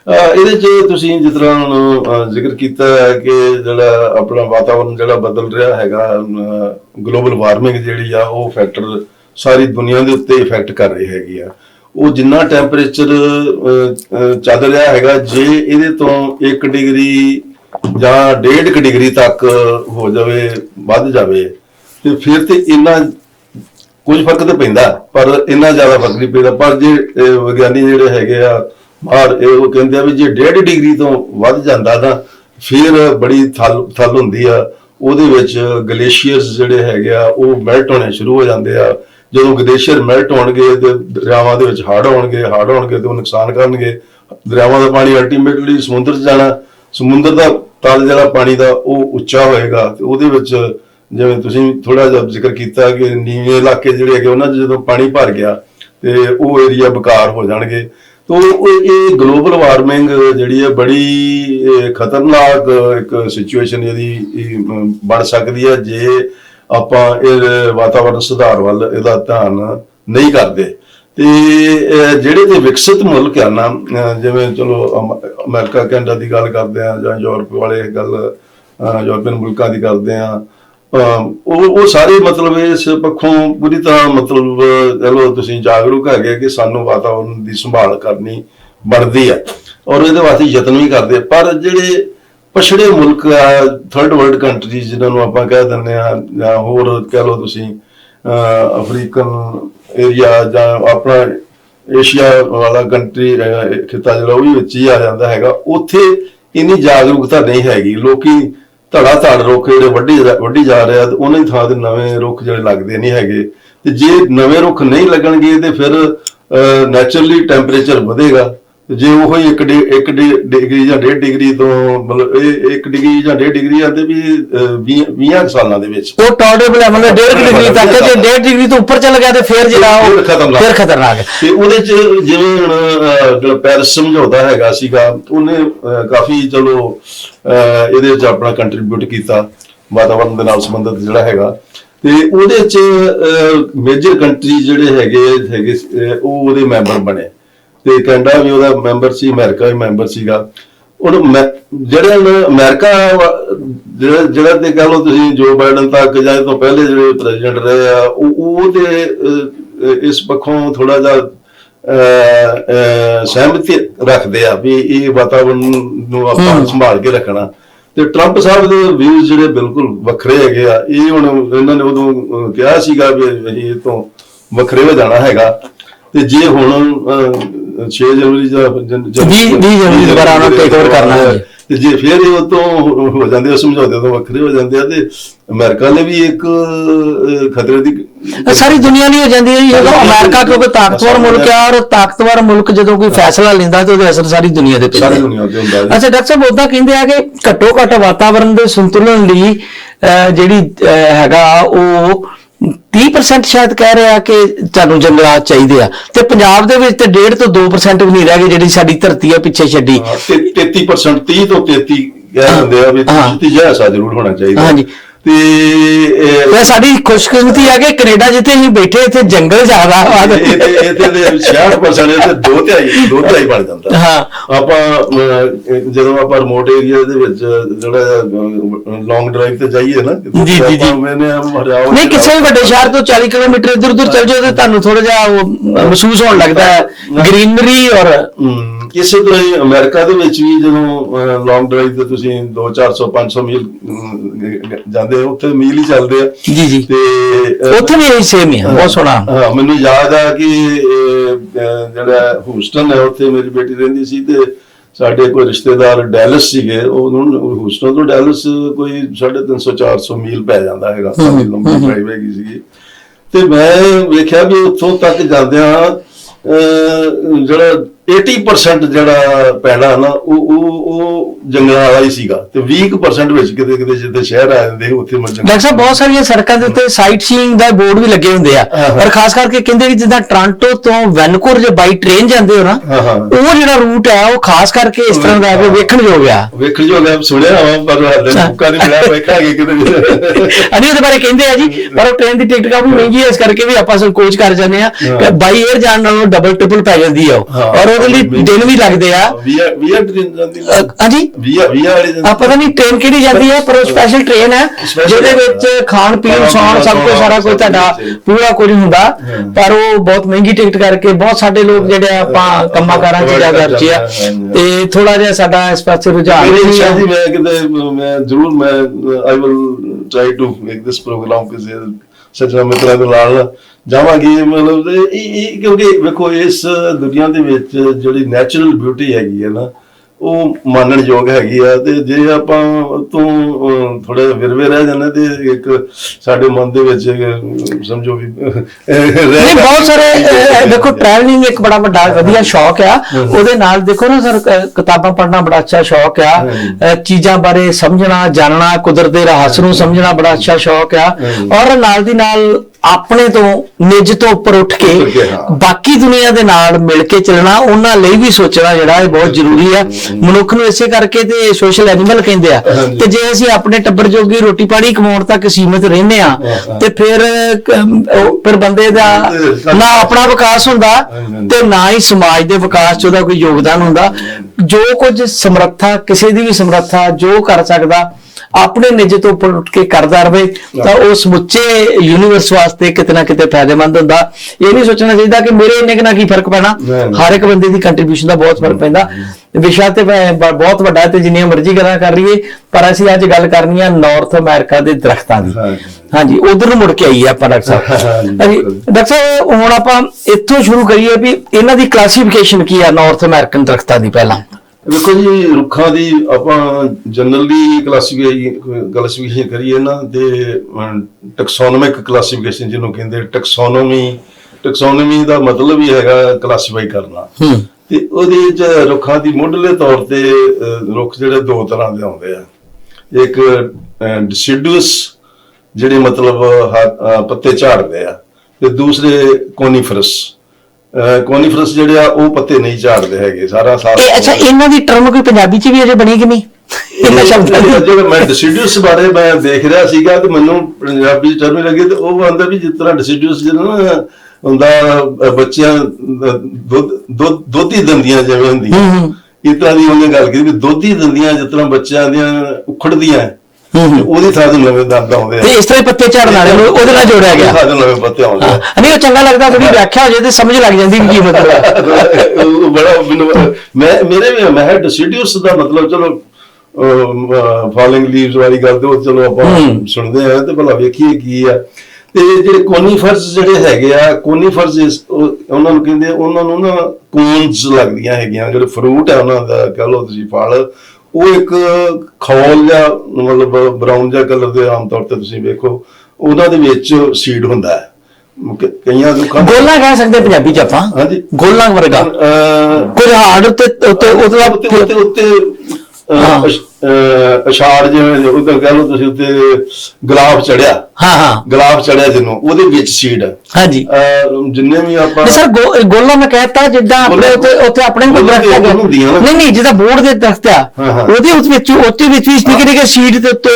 Speaker 2: ਇਹਦੇ 'ਚ ਤੁਸੀਂ ਜਿਸ ਤਰ੍ਹਾਂ ਹੁਣ ਜ਼ਿਕਰ ਕੀਤਾ ਹੈ ਕਿ ਜਿਹੜਾ ਆਪਣਾ ਵਾਤਾਵਰਣ ਜਿਹੜਾ ਬਦਲ ਰਿਹਾ ਹੈਗਾ ਗਲੋਬਲ ਵਾਰਮਿੰਗ ਜਿਹੜੀ ਆ, ਉਹ ਫੈਕਟਰ ਸਾਰੀ ਦੁਨੀਆ ਦੇ ਉੱਤੇ ਇਫੈਕਟ ਕਰ ਰਹੀ ਹੈਗੀ ਆ। ਉਹ ਜਿੰਨਾ ਟੈਂਪਰੇਚਰ ਚੱਲ ਰਿਹਾ ਹੈਗਾ, ਜੇ ਇਹਦੇ ਤੋਂ 1 ਡਿਗਰੀ ਜਾਂ 1.5 ਡਿਗਰੀ ਤੱਕ ਹੋ ਜਾਵੇ, ਵੱਧ ਜਾਵੇ, ਤੇ ਫਿਰ ਤੇ ਇੰਨਾ ਕੁਝ ਫ਼ਰਕ ਤਾਂ ਪੈਂਦਾ, ਪਰ ਇੰਨਾ ਜ਼ਿਆਦਾ ਫ਼ਰਕ ਨਹੀਂ ਪੈਂਦਾ। ਪਰ ਜੇ ਵਿਗਿਆਨੀ ਜਿਹੜੇ ਹੈਗੇ ਆ ਬਾਹਰ ਇਹ ਉਹ ਕਹਿੰਦੇ ਆ ਵੀ ਜੇ 1.5 ਡਿਗਰੀ ਤੋਂ ਵੱਧ ਜਾਂਦਾ ਤਾਂ ਫਿਰ ਬੜੀ ਥਲ ਥਲ ਹੁੰਦੀ ਆ। ਉਹਦੇ ਵਿੱਚ ਗਲੇਸ਼ੀਅਰਸ ਜਿਹੜੇ ਹੈਗੇ ਆ, ਉਹ ਮੈਲਟ ਹੋਣੇ ਸ਼ੁਰੂ ਹੋ ਜਾਂਦੇ ਆ। ਜਦੋਂ ਗਲੇਸ਼ੀਅਰ ਮੈਲਟ ਹੋਣਗੇ ਤੇ ਦਰਿਆਵਾਂ ਦੇ ਵਿੱਚ ਹੜ੍ਹ ਹੋਣਗੇ ਹੜ੍ਹ ਹੋਣਗੇ ਤੇ ਉਹ ਨੁਕਸਾਨ ਕਰਨਗੇ। ਦਰਿਆਵਾਂ ਦਾ ਪਾਣੀ ਅਲਟੀਮੇਟਲੀ ਸਮੁੰਦਰ 'ਚ ਜਾਣਾ। ਸਮੁੰਦਰ ਦਾ ਤਲ ਜਿਹੜਾ ਪਾਣੀ ਦਾ, ਉਹ ਉੱਚਾ ਹੋਏਗਾ। ਤੇ ਉਹਦੇ ਵਿੱਚ ਜਿਵੇਂ ਤੁਸੀਂ ਥੋੜਾ ਜਿਹਾ ਜ਼ਿਕਰ ਕੀਤਾ ਕਿ ਨੀਵੇਂ ਇਲਾਕੇ ਜਿਹੜੇ ਹੈਗੇ, ਉਹਨਾਂ 'ਚ ਜਦੋਂ ਪਾਣੀ ਭਰ ਗਿਆ ਤੇ ਉਹ ਏਰੀਆ ਬਕਾਰ ਹੋ ਜਾਣਗੇ। ਤੋ ਇਹ ਗਲੋਬਲ ਵਾਰਮਿੰਗ ਜਿਹੜੀ ਹੈ ਬੜੀ ਖਤਰਨਾਕ ਇੱਕ ਸਿਚੁਏਸ਼ਨ ਇਹਦੀ ਬਣ ਸਕਦੀ ਹੈ ਜੇ ਆਪਾਂ ਇਹ ਵਾਤਾਵਰਣ ਸੁਧਾਰ ਵੱਲ ਇਹਦਾ ਧਿਆਨ ਨਹੀਂ ਕਰਦੇ। ਤੇ ਜਿਹੜੇ ਤੇ ਵਿਕਸਿਤ ਮੁਲਕ ਆ ਨਾ ਜਿਵੇਂ ਚਲੋ ਅਮ- ਅਮਰੀਕਾ, ਕੈਨੇਡਾ ਦੀ ਗੱਲ ਕਰਦੇ ਆ ਜਾਂ ਯੂਰਪ ਵਾਲੇ ਗੱਲ ਯੂਰਪੀਅਨ ਮੁਲਕਾਂ ਦੀ ਕਰਦੇ ਆ ਉਹ ਉਹ ਸਾਰੇ ਮਤਲਬ ਇਸ ਪੱਖੋਂ ਪੂਰੀ ਤਰ੍ਹਾਂ ਮਤਲਬ ਚਲੋ ਤੁਸੀਂ ਜਾਗਰੂਕ ਹੈਗੇ ਕਿ ਸਾਨੂੰ ਵਾਤਾਵਰਣ ਦੀ ਸੰਭਾਲ ਕਰਨੀ ਬਣਦੀ ਹੈ ਔਰ ਇਹਦੇ ਵਾਸਤੇ ਯਤਨ ਵੀ ਕਰਦੇ ਪਰ ਜਿਹੜੇ ਪਛੜੇ ਮੁਲਕ ਆ ਥਰਡ ਵਰਲਡ ਕੰਟਰੀਜ਼ ਜਿਨ੍ਹਾਂ ਨੂੰ ਆਪਾਂ ਕਹਿ ਦਿੰਦੇ ਆ, ਜਾਂ ਹੋਰ ਕਹਿ ਲਓ ਤੁਸੀਂ ਅਫਰੀਕਨ ਏਰੀਆ ਜਾਂ ਆਪਣਾ ਏਸ਼ੀਆ ਵਾਲਾ ਕੰਟਰੀ ਖਿੱਤਾ ਜਿਹੜਾ ਉਹ ਵੀ ਵਿੱਚ ਹੀ ਆ ਜਾਂਦਾ ਹੈਗਾ, ਉੱਥੇ ਇੰਨੀ ਜਾਗਰੂਕਤਾ ਨਹੀਂ ਹੈਗੀ। ਲੋਕੀ ਧੜਾ ਧੜ ਰੁੱਖ ਜਿਹੜੇ ਵੱਢੀ ਜਾ- ਵੱਢੀ ਜਾ ਰਿਹਾ ਤੇ ਉਹਨਾਂ ਦੀ ਥਾਂ ਤੇ ਨਵੇਂ ਰੁੱਖ ਜਿਹੜੇ ਲੱਗਦੇ ਨਹੀਂ ਹੈਗੇ। ਤੇ ਜੇ ਨਵੇਂ ਰੁੱਖ ਨਹੀਂ ਲੱਗਣਗੇ ਤੇ ਫਿਰ ਨੈਚੁਰਲੀ ਟੈਂਪਰੇਚਰ ਵਧੇਗਾ। ਜੇ ਉਹ ਹੀ 1 1 ਡਿਗਰੀ ਜਾਂ 1.5 ਡਿਗਰੀ ਤੋਂ ਮਤਲਬ ਇਹ 1 ਡਿਗਰੀ ਜਾਂ 1.5 ਡਿਗਰੀ ਆਂਦੇ ਵੀ 20 20 ਸਾਲਾਂ ਦੇ ਵਿੱਚ।
Speaker 1: ਉਹ ਟੋਲਰੇਬਲ ਹੈ ਮਤਲਬ 1.5 ਡਿਗਰੀ ਤੱਕ ਜੇ 1.5 ਡਿਗਰੀ ਤੋਂ ਉੱਪਰ ਚਲ ਗਿਆ ਤੇ ਫਿਰ ਜਿਹੜਾ ਉਹ
Speaker 2: ਫਿਰ ਖਤਰਨਾਕ। ਤੇ ਉਹਦੇ ਚ ਜਿਵੇਂ ਹੁਣ ਪੈਰਿਸ ਸਮਝੌਤਾ ਹੈਗਾ ਸੀਗਾ ਉਹਨੇ ਕਾਫੀ ਚਲੋ ਇਹਦੇ ਵਿੱਚ ਆਪਣਾ ਕੰਟਰੀਬਿਊਟ ਕੀਤਾ ਵਾਤਾਵਰਣ ਦੇ ਨਾਲ ਸੰਬੰਧਿਤ ਜਿਹੜਾ ਹੈਗਾ। ਤੇ ਉਹਦੇ ਚ ਮੇਜਰ ਕੰਟਰੀ ਜਿਹੜੇ ਹੈਗੇ ਹੈਗੇ ਉਹ ਉਹਦੇ ਮੈਂਬਰ ਬਣੇ। ਤੇ ਕੈਨੇਡਾ ਵੀ ਉਹਦਾ ਮੈਂਬਰ ਸੀ ਅਮਰੀਕਾ ਵੀ ਮੈਂਬਰ ਸੀਗਾ। ਉਹਨੂੰ ਜਿਹੜੇ ਅਮਰੀਕਾ ਜਿਹੜਾ ਜਿਹੜਾ ਤੇ ਕਹ ਲਓ ਤੁਸੀਂ ਜੋ ਬਾਈਡਨ ਤੱਕ ਜਾਂ ਤੋਂ ਪਹਿਲੇ ਜਿਹੜੇ ਪ੍ਰੈਜ਼ੀਡੈਂਟ ਰਹੇ ਆ ਉਹ ਉਹਦੇ ਇਸ ਪੱਖੋਂ ਥੋੜਾ ਜਿਹਾ ਸਹਿਮਤੀ ਰੱਖਦੇ ਆ ਵੀ ਇਹ ਵਾਤਾਵਰਣ ਨੂੰ ਆਪਾਂ ਸੰਭਾਲ ਕੇ ਰੱਖਣਾ। ਤੇ ਟਰੰਪ ਸਾਹਿਬ ਦੇ ਵਿਊਜ਼ ਜਿਹੜੇ ਬਿਲਕੁਲ ਵੱਖਰੇ ਹੈਗੇ ਆ ਇਹ ਹੁਣ ਇਹਨਾਂ ਨੇ ਉਦੋਂ ਕਿਹਾ ਸੀਗਾ ਵੀ ਅਸੀਂ ਇਹ ਤੋਂ ਵੱਖਰੇ ਹੋ ਜਾਣਾ ਹੈਗਾ। ਤੇ ਜੇ ਹੁਣ 6 ਜਨਵਰੀ
Speaker 1: ਵੀਹ- ਵੀਹ ਜਨਵਰੀ ਦੁਬਾਰਾ ਉਹਨਾਂ take over ਕਰਨਾ ਹੈ।
Speaker 2: ਤੇ ਜੇ ਫਿਰ ਇਹ ਉਹ ਤੋਂ ਹੋ ਜਾਂਦੇ ਸਮਝੌਤੇ ਤੋਂ ਵੱਖਰੇ ਹੋ ਜਾਂਦੇ ਆ ਤੇ ਅਮਰੀਕਾ ਲਈ ਵੀ ਇੱਕ ਖਤਰੇ ਦੀ
Speaker 1: ਸਾਰੀ ਦੁਨੀਆ ਲਈ ਹੋ ਜਾਂਦੀ ਹੈ ਜਦੋਂ ਅਮਰੀਕਾ ਕਿਉਂਕਿ ਤਾਕਤਵਰ ਮੁਲਕ ਹੈ ਔਰ ਤਾਕਤਵਰ ਮੁਲਕ ਜਦੋਂ ਕੋਈ ਫੈਸਲਾ ਲੈਂਦਾ ਤੇ ਉਹਦਾ ਅਸਰ ਸਾਰੀ ਦੁਨੀਆ ਤੇ ਪੈਂਦਾ
Speaker 2: ਸਾਰੀ। ਦੁਨੀਆ ਤੇ ਹੁੰਦਾ।
Speaker 1: ਅੱਛਾ ਡਾਕਟਰ ਸਾਹਿਬ ਉਦਾਂ ਕਹਿੰਦੇ ਆ ਕਿ ਘੱਟੋ ਘੱਟ ਵਾਤਾਵਰਣ ਦੇ ਸੰਤੁਲਨ ਲਈ ਜਿਹੜੀ ਹੈਗਾ ਉਹ 30% ਸ਼ਾਇਦ ਕਹਿ ਰਿਹਾ ਕਿ ਤੁਹਾਨੂੰ ਜੰਗਲਾਤ ਚਾਹੀਦੇ ਆ ਤੇ ਪੰਜਾਬ ਦੇ ਵਿੱਚ ਤੇ 1.5 ਤੋਂ 2% ਵੀ ਨਹੀਂ ਰਹਿ ਗਏ ਜਿਹੜੀ ਸਾਡੀ ਧਰਤੀ ਆ ਪਿੱਛੇ ਛੱਡੀ
Speaker 2: ਹਾਂ, ਤੇ 33% 30 ਤੋਂ 33 ਕਹਿ ਦਿੰਦੇ ਆ ਵੀ
Speaker 1: ਹਾਂ।
Speaker 2: 30 ਜੈਸਾ ਜ਼ਰੂਰ ਹੋਣਾ ਚਾਹੀਦਾ
Speaker 1: ਹਾਂਜੀ।
Speaker 2: ਤੇ ਇਹ-
Speaker 1: ਸਾਡੀ ਖੁਸ਼ਕਿਸਮਤੀ ਆ ਕਿ ਕੈਨੇਡਾ ਜਿੱਥੇ ਅਸੀਂ ਬੈਠੇ ਇੱਥੇ ਜੰਗਲ ਜ਼ਿਆਦਾ
Speaker 2: ਇਹ ਤੇ ਇਹ ਤੇ 66% ਇਹ ਤੇ ਦੋ ਤਿਹਾਈ ਦੋ ਤਿਹਾਈ ਬਣ ਜਾਂਦਾ।
Speaker 1: ਹਾਂ।
Speaker 2: ਆਪਾਂ ਜਦੋਂ ਆਪਾਂ ਰਿਮੋਟ ਏਰੀਆ ਦੇ ਵਿੱਚ ਜਿਹੜਾ ਲੌਂਗ ਡਰਾਈਵ ਤੇ ਜਾਈਏ ਨਾ
Speaker 1: ਜੀ, ਜੀ, ਜੀ।
Speaker 2: ਮੈਨੇ
Speaker 1: ਨਹੀਂ ਕਿਸੇ ਵੀ ਵੱਡੇ ਸ਼ਹਿਰ ਤੋਂ 40 ਕਿਲੋਮੀਟਰ ਇੱਧਰ ਉੱਧਰ ਚੱਲ ਜਾਓ ਤੇ ਤੁਹਾਨੂੰ ਥੋੜਾ ਜਿਹਾ ਮਹਿਸੂਸ ਹੋਣ ਲੱਗਦਾ ਹੈ। ਗ੍ਰੀਨਰੀ ਔਰ
Speaker 2: ਇਸੇ ਤਰ੍ਹਾਂ ਹੀ ਅਮਰੀਕਾ ਦੇ ਵਿੱਚ ਵੀ ਜਦੋਂ ਲੌਂਗ ਡਰਾਈਵ ਤੇ ਤੁਸੀਂ 2 400 500 ਮੀਲ ਜਾਂਦੇ ਹੋ ਉੱਥੇ ਮੀਲ ਹੀ ਚੱਲਦੇ ਆ।
Speaker 1: ਜੀ ਜੀ।
Speaker 2: ਤੇ
Speaker 1: ਉੱਥੇ ਵੀ ਇਹੀ ਸੇਮ ਹੀ ਬਹੁਤ ਸੋਹਣਾ।
Speaker 2: ਮੈਨੂੰ ਯਾਦ ਆ ਕਿ ਜਿਹੜਾ ਹੂਸਟਨ ਹੈ ਉੱਥੇ ਮੇਰੀ ਬੇਟੀ ਰਹਿੰਦੀ ਸੀ ਤੇ ਸਾਡੇ ਕੋਈ ਰਿਸ਼ਤੇਦਾਰ ਡੈਲਸ ਸੀਗੇ ਉਹਨੂੰ ਹੂਸਟਨ ਤੋਂ ਡੈਲਸ ਕੋਈ 350 400 ਮੀਲ ਪੈ ਜਾਂਦਾ ਹੈਗਾ ਸਾਡੀ ਲੰਬੀ ਡਰਾਈਵ ਹੈਗੀ ਸੀਗੀ। ਤੇ ਮੈਂ ਵੇਖਿਆ ਵੀ ਉੱਥੋਂ ਤੱਕ ਜਾਂਦਿਆਂ ਜਿਹੜਾ 80% ਜਿਹੜਾ ਪੈਣਾ ਨਾ ਉਹ ਉਹ ਉਹ ਜੰਗਲਾਂ ਵਾਲਾ ਹੀ ਸੀਗਾ ਤੇ 20% ਵਿੱਚ ਕਿਤੇ ਕਿਤੇ ਜਿੱਥੇ ਸ਼ਹਿਰ ਆ ਜਾਂਦੇ ਉੱਥੇ ਮੈਂ ਜੰਗਲ
Speaker 1: ਡਾਕਟਰ ਸਾਹਿਬ ਬਹੁਤ ਸਾਰੀਆਂ ਸੜਕਾਂ ਦੇ ਉੱਤੇ ਸਾਈਟ ਸੀਇੰਗ ਦਾ ਬੋਰਡ ਵੀ ਲੱਗੇ ਹੁੰਦੇ ਆ। ਪਰ ਖਾਸ ਕਰਕੇ ਕਹਿੰਦੇ ਕਿ ਜਿੱਦਾਂ ਟ੍ਰਾਂਟੋ ਤੋਂ ਵੈਨਕੂਵਰ ਜੇ ਬਾਈ ਟ੍ਰੇਨ ਜਾਂਦੇ ਹੋ ਨਾ। ਉਹ ਜਿਹੜਾ ਰੂਟ ਹੈ ਉਹ ਖਾਸ ਕਰਕੇ ਇਸ ਤਰ੍ਹਾਂ ਦਾ ਕਿ ਵੇਖਣ ਯੋਗ ਆ।
Speaker 2: ਵੇਖਣ ਜੋ ਮੈਂ ਸੁਣਿਆ ਵਾ ਪਰ ਮੁੱਕਾ ਨਹੀਂ ਮਿਲਿਆ ਵੇਖਾਂਗੇ ਕਿਤੇ
Speaker 1: ਅਨੀ *laughs* ਉਹਦੇ ਬਾਰੇ ਕਹਿੰਦੇ ਆ ਜੀ ਪਰ ਉਹ ਟ੍ਰੇਨ ਦੀ ਟਿਕਟ ਕਾਫੀ ਮਹਿੰਗੀ ਹੈ ਇਸ ਕਰਕੇ ਵੀ ਆਪਾਂ ਸੰਕੋਚ ਕਰ ਜਾਂਦੇ ਆ ਕਿ ਬਾਈ 에ਅਰ ਜਾਣ ਨਾਲੋਂ ਡਬਲ ਟ੍ਰਿਪਲ ਪੈ ਜਾਂਦੀ ਆ। ਔਰ ਉਹਦੇ ਲਈ ਦਿਨ ਵੀ ਲੱਗਦੇ ਆ
Speaker 2: ਵੀਆ ਵੀਆ ਟ੍ਰੇਨ ਜਾਂਦੀ
Speaker 1: ਅ, ਹਾਂਜੀ
Speaker 2: ਵੀਆ ਵੀਆ ਵਾਲੀ ਜਾਂਦੀ
Speaker 1: ਆ ਪਤਾ ਨਹੀਂ ਟ੍ਰੇਨ ਕਿਹੜੀ ਜਾਂਦੀ ਹੈ ਪਰ ਉਹ ਸਪੈਸ਼ਲ ਟ੍ਰੇਨ ਹੈ
Speaker 2: Special
Speaker 1: ਜਿਹਦੇ ਵਿੱਚ। ਖਾਣ ਪੀਣ ਸੌਣ ਸਭ ਕੁਝ ਸਾਰਾ ਕੁਝ ਤੁਹਾਡਾ। ਪੂਰਾ ਕੁਝ ਹੁੰਦਾ
Speaker 2: ਹਾਂ।
Speaker 1: ਪਰ ਉਹ ਬਹੁਤ ਮਹਿੰਗੀ ਟਿਕਟ ਕਰਕੇ ਬਹੁਤ ਸਾਡੇ ਲੋਕ ਜਿਹੜੇ ਆ ਆਪਾਂ ਕੰਮਾਂ ਕਾਰਾਂ 'ਚ
Speaker 2: Avoid
Speaker 1: ਜਾ
Speaker 2: ਕਰ
Speaker 1: ਕਰਦੇ ਆ। ਤੇ ਥੋੜਾ ਜਿਹਾ ਸਾਡਾ ਇਸ ਪਾਸੇ ਰੁਝਾਨ
Speaker 2: ਮੇਰੀ
Speaker 1: ਵੀ
Speaker 2: ਇੱਛਾ
Speaker 1: ਹੈ।
Speaker 2: ਸੀ ਮੈਂ ਕਿਤੇ ਮੈਂ ਜ਼ਰੂਰ ਮੈਂ I will try to make this programme ਕਿਸੇ ਸੱਚਾ ਮਿੱਤਰਾਂ ਦੇ ਨਾਲ ਜਾਵਾਂਗੇ, ਮਤਲਬ ਇਹ ਇਹ ਕਿਉਂਕਿ ਵੇਖੋ, ਇਸ ਦੁਨੀਆ ਦੇ ਵਿੱਚ ਜਿਹੜੀ ਨੈਚੁਰਲ ਬਿਊਟੀ ਹੈਗੀ ਹੈ ਨਾ ਉਹ ਮੰਨਣ ਯੋਗ ਹੈਗੀ ਆ ਤੇ ਜੇ ਆਪਾਂ ਤੋਂ ਥੋੜੇ ਵਿਰਵੇ ਰਹਿ ਜਾਂਦੇ ਤੇ ਇੱਕ ਸਾਡੇ ਮਨ ਦੇ ਵਿੱਚ ਸਮਝੋ ਵੀ
Speaker 1: ਨਹੀਂ ਬਹੁਤ ਸਾਰੇ ਦੇਖੋ ਟਰੈਵਲਿੰਗ ਇੱਕ ਬੜਾ ਵੱਡਾ ਵਧੀਆ ਸ਼ੌਕ ਆ। ਉਹਦੇ ਨਾਲ ਦੇਖੋ ਨਾ ਸਰ ਕਿਤਾਬਾਂ ਪੜ੍ਹਨਾ ਬੜਾ ਅੱਛਾ ਸ਼ੌਕ ਆ। ਚੀਜ਼ਾਂ ਬਾਰੇ ਸਮਝਣਾ ਜਾਣਨਾ ਕੁਦਰਤ ਦੇ ਰਹੱਸ ਨੂੰ ਸਮਝਣਾ ਬੜਾ ਅੱਛਾ ਸ਼ੌਕ ਆ। ਔਰ ਨਾਲ ਦੀ ਨਾਲ ਆਪਣੇ ਤੋਂ ਨਿੱਜ ਤੋਂ ਉੱਪਰ ਉੱਠ
Speaker 2: ਕੇ, ਹਾਂ।
Speaker 1: ਬਾਕੀ ਦੁਨੀਆ ਦੇ ਨਾਲ ਮਿਲ ਕੇ ਚੱਲਣਾ ਉਹਨਾਂ ਲਈ ਵੀ ਸੋਚਣਾ ਜਿਹੜਾ ਇਹ ਬਹੁਤ ਜ਼ਰੂਰੀ ਆ ਮਨੁੱਖ ਨੂੰ ਇਸੇ ਕਰਕੇ ਤੇ ਸੋਸ਼ਲ ਐਨੀਮਲ ਕਹਿੰਦੇ ਆ। ਤੇ ਜੇ ਅਸੀਂ ਆਪਣੇ ਟੱਬਰ ਜੋਗੀ ਰੋਟੀ ਪਾਣੀ ਕਮਾਉਣ ਤੱਕ ਸੀਮਿਤ ਰਹਿੰਦੇ ਆ
Speaker 2: ਹਾਂ।
Speaker 1: ਤੇ ਫਿਰ ਫਿਰ ਬੰਦੇ ਦਾ ਨਾ ਆਪਣਾ ਵਿਕਾਸ ਹੁੰਦਾ। ਤੇ ਨਾ ਹੀ ਸਮਾਜ ਦੇ ਵਿਕਾਸ 'ਚ ਉਹਦਾ ਕੋਈ ਯੋਗਦਾਨ ਹੁੰਦਾ ਜੋ ਕੁਝ ਸਮਰੱਥਾ ਕਿਸੇ ਦੀ ਵੀ ਸਮਰੱਥਾ ਜੋ ਕਰ ਸਕਦਾ ਆਪਣੇ ਨਿੱਜ ਤੋਂ ਉੱਪਰ ਉੱਠ ਕੇ ਕਰਦਾ ਰਵੇ ਤਾਂ ਉਹ ਸਮੁੱਚੇ ਯੂਨੀਵਰਸ ਵਾਸਤੇ ਕਿਤੇ ਨਾ ਕਿਤੇ ਫਾਇਦੇਮੰਦ ਹੁੰਦਾ। ਇਹ ਨਹੀਂ ਸੋਚਣਾ ਚਾਹੀਦਾ ਕਿ ਮੇਰੇ ਇੰਨੇ ਕੁ ਨਾਲ ਕੀ ਫ਼ਰਕ ਪੈਣਾ। ਹਰ ਇੱਕ ਬੰਦੇ ਦੀ ਕੰਟਰੀਬਿਊਸ਼ਨ ਦਾ ਬਹੁਤ ਫ਼ਰਕ ਪੈਂਦਾ। ਵਿਸ਼ਾ ਤੇ ਬਹੁਤ ਵੱਡਾ ਤੇ ਜਿੰਨੀਆਂ ਮਰਜ਼ੀ ਗੱਲਾਂ ਕਰ ਲਈਏ ਪਰ ਅਸੀਂ ਅੱਜ ਗੱਲ ਕਰਨੀ ਆ ਨਾਰਥ ਅਮਰੀਕਾ ਦੇ ਦਰਖਤਾਂ ਦੀ।
Speaker 2: ਹਾਂਜੀ।
Speaker 1: ਉਧਰ ਨੂੰ ਮੁੜ ਕੇ ਆਈਏ ਆਪਾਂ ਡਾਕਟਰ ਸਾਹਿਬ।
Speaker 2: ਹਾਂਜੀ
Speaker 1: ਡਾਕਟਰ ਸਾਹਿਬ ਹੁਣ ਆਪਾਂ ਇੱਥੋਂ ਸ਼ੁਰੂ ਕਰੀਏ ਵੀ ਇਹਨਾਂ ਦੀ ਕਲਾਸੀਫਿਕੇਸ਼ਨ ਕੀ ਆ ਨਾਰਥ ਅਮਰੀਕਨ ਦਰਖਤਾਂ ਦੀ ਪਹਿਲਾਂ?
Speaker 2: ਵੇਖੋ ਜੀ ਰੁੱਖਾਂ ਦੀ ਆਪਾਂ ਜਨਰਲੀ ਕਲਾਸੀਫਿਕੇਸ਼ਨ ਕਰੀਏ ਨਾ ਤੇ ਟੈਕਸੋਨੋਮਿਕ ਕਲਾਸੀਫਿਕੇਸ਼ਨ ਜਿਹਨੂੰ ਕਹਿੰਦੇ ਟੈਕਸੋਨੋਮੀ ਟੈਕਸੋਨੋਮੀ ਦਾ ਮਤਲਬ ਹੀ ਹੈਗਾ ਕਲਾਸੀਫਾਈ ਕਰਨਾ। ਤੇ ਉਹਦੇ ਵਿੱਚ ਰੁੱਖਾਂ ਦੀ ਮੁੱਢਲੇ ਤੌਰ ਤੇ ਰੁੱਖ ਜਿਹੜੇ ਦੋ ਤਰ੍ਹਾਂ ਦੇ ਆਉਂਦੇ ਆ। ਇੱਕ ਡਿਸੀਡੂਸ ਜਿਹੜੇ ਮਤਲਬ ਪੱਤੇ ਝਾੜਦੇ ਆ ਤੇ ਦੂਸਰੇ ਕੋਨੀਫਰਸ ਕੋਨੀਫਰਸ ਜਿਹੜੇ ਆ ਉਹ ਪੱਤੇ ਨਹੀਂ ਝਾੜਦੇ ਹੈਗੇ ਸਾਰਾ ਸਾਲ
Speaker 1: ਇਹ ਅੱਛਾ ਇਹਨਾਂ ਦੀ ਟਰਮ ਕੋਈ ਪੰਜਾਬੀ ਚ ਵੀ ਅਜੇ ਬਣੀ ਕਿ ਨਹੀਂ ਇਹਨਾਂ ਸ਼ਬਦਾਂ ਦੀ
Speaker 2: ਜਿਹੜਾ ਮੈਂ ਡਿਸੀਡੂਸ ਬਾਰੇ ਮੈਂ ਦੇਖ ਰਿਹਾ ਸੀਗਾ ਤੇ ਮੈਨੂੰ ਪੰਜਾਬੀ ਟਰਮ ਲੱਗੇ ਤੇ ਉਹ ਆਂਦਾ ਵੀ ਜਿਸ ਤਰ੍ਹਾਂ ਡਿਸੀਡੂਸ ਜਿਹੜਾ ਨਾ ਹੁੰਦਾ ਬੱਚਿਆਂ ਦੁੱਧ ਦੁੱਧ- ਦੰਦੀਆਂ ਜਿਵੇਂ ਹੁੰਦੀਆਂ
Speaker 1: ਹੂੰ।
Speaker 2: ਇਸ ਤਰ੍ਹਾਂ ਦੀ ਉਹਨੇ ਗੱਲ ਕੀਤੀ ਵੀ ਦੋਧੀ ਦੰਦੀਆਂ ਜਿਸ ਤਰ੍ਹਾਂ ਬੱਚਿਆਂ ਦੀਆਂ ਉਖੜਦੀਆਂ। ਤੇ ਉਹਦੀ ਥਾਂ ਤੇ ਨਵੇਂ ਦੰਦ ਆਉਂਦੇ ਆ।
Speaker 1: ਤੇ ਇਸ ਤਰ੍ਹਾਂ ਹੀ ਪੱਤੇ ਝਾੜਨ ਵਾਲੇ ਨੂੰ ਉਹਦੇ ਨਾਲ ਜੋੜਿਆ ਗਿਆ।
Speaker 2: ਤੇ ਨਵੇਂ ਪੱਤੇ ਆਉਂਦੇ ਆ।
Speaker 1: ਨਹੀਂ ਉਹ ਚੰਗਾ ਲੱਗਦਾ ਥੋੜੀ ਵਿਆਖਿਆ ਹੋ ਜੇ ਤੇ ਸਮਝ ਲੱਗ ਜਾਂਦੀ ਵੀ ਕੀ ਮਤਲਬ ਹੈ।
Speaker 2: ਉਹ ਬੜਾ ਮੈਨੂੰ ਮੈਂ ਮੇਰੇ ਵੀ ਮੈਂ ਡਿਸੀਡਿਊਸ ਦਾ ਮਤਲਬ ਚਲੋ ਫਾਲਿੰਗ ਲੀਵਸ ਵਾਲੀ ਗੱਲ ਤੇ ਉਹ ਚਲੋ ਆਪਾਂ
Speaker 1: ਹੂੰ।
Speaker 2: ਸੁਣਦੇ ਆ ਤੇ ਭਲਾ ਵੇਖੀਏ ਕੀ ਆ। ਤੇ ਜਿਹੜੇ ਕੋਨੀਫਰਸ ਜਿਹੜੇ ਹੈਗੇ ਆ ਕੋਨੀਫਰਸ ਉਹਨਾਂ ਨੂੰ ਕਹਿੰਦੇ ਉਹਨਾਂ ਨੂੰ ਨਾ ਕੋਨਸ ਲੱਗਦੀਆਂ ਹੈਗੀਆਂ ਜਿਹੜੇ ਫਰੂਟ ਹੈ ਉਹਨਾਂ ਦਾ ਕਹ ਲਓ ਤੁਸੀਂ ਫਲ ਉਹ ਇੱਕ ਖੌਲ ਜਾਂ ਮਤਲਬ ਬਰਾਊਨ ਜਿਹਾ ਕਲਰ ਦੇ ਆਮ ਤੌਰ ਤੇ ਤੁਸੀਂ ਵੇਖੋ ਉਹਨਾਂ ਦੇ ਵਿੱਚ ਸੀਡ ਹੁੰਦਾ ਹੈ। ਕਈਆਂ ਦੁੱਖਾਂ
Speaker 1: ਗੋਲਾ ਕਹਿ ਸਕਦੇ ਪੰਜਾਬੀ ਚ ਆਪਾਂ।
Speaker 2: ਹਾਂਜੀ।
Speaker 1: ਗੋਲਾ ਵਰਗਾ। ਕੋਈ ਹਾਰਡ ਉੱਤੇ ਉੱਤੇ ਉਹਦਾ
Speaker 2: ਉੱਤੇ ਉੱਤੇ ਉੱਤੇ ਅਸ਼ਾੜ ਜਿਵੇਂ ਉਧਰ ਕਹ ਲਓ ਤੁਸੀਂ ਉੱਤੇ ਗੁਲਾਬ ਚੜਿਆ
Speaker 1: ਹਾਂ ਹਾਂ
Speaker 2: ਗੁਲਾਬ ਚੜਿਆ ਜਿਹਨੂੰ ਉਹਦੇ ਵਿੱਚ ਸੀਡ ਹੈ
Speaker 1: ਹਾਂਜੀ
Speaker 2: ਜਿੰਨੇ ਵੀ ਆਪਾਂ
Speaker 1: ਸਰ ਗੋਲਾ ਮੈਂ ਕਹਿਤਾ ਜਿੱਦਾਂ ਆਪਣੇ ਉੱਤੇ ਉੱਥੇ ਆਪਣੇ ਕੋਲ ਦਰਖਤ। ਨਹੀਂ ਨਹੀਂ ਜਿਹਦਾ ਬੋਰਡ ਦੇ ਦਰਖਤ ਆ। ਉਹਦੇ ਉਸ ਵਿੱਚ ਉਹਦੇ ਵਿੱਚ ਵੀ ਨਿੱਕੇ ਨਿੱਕੇ ਸੀਡ ਦੇ ਉੱਤੇ।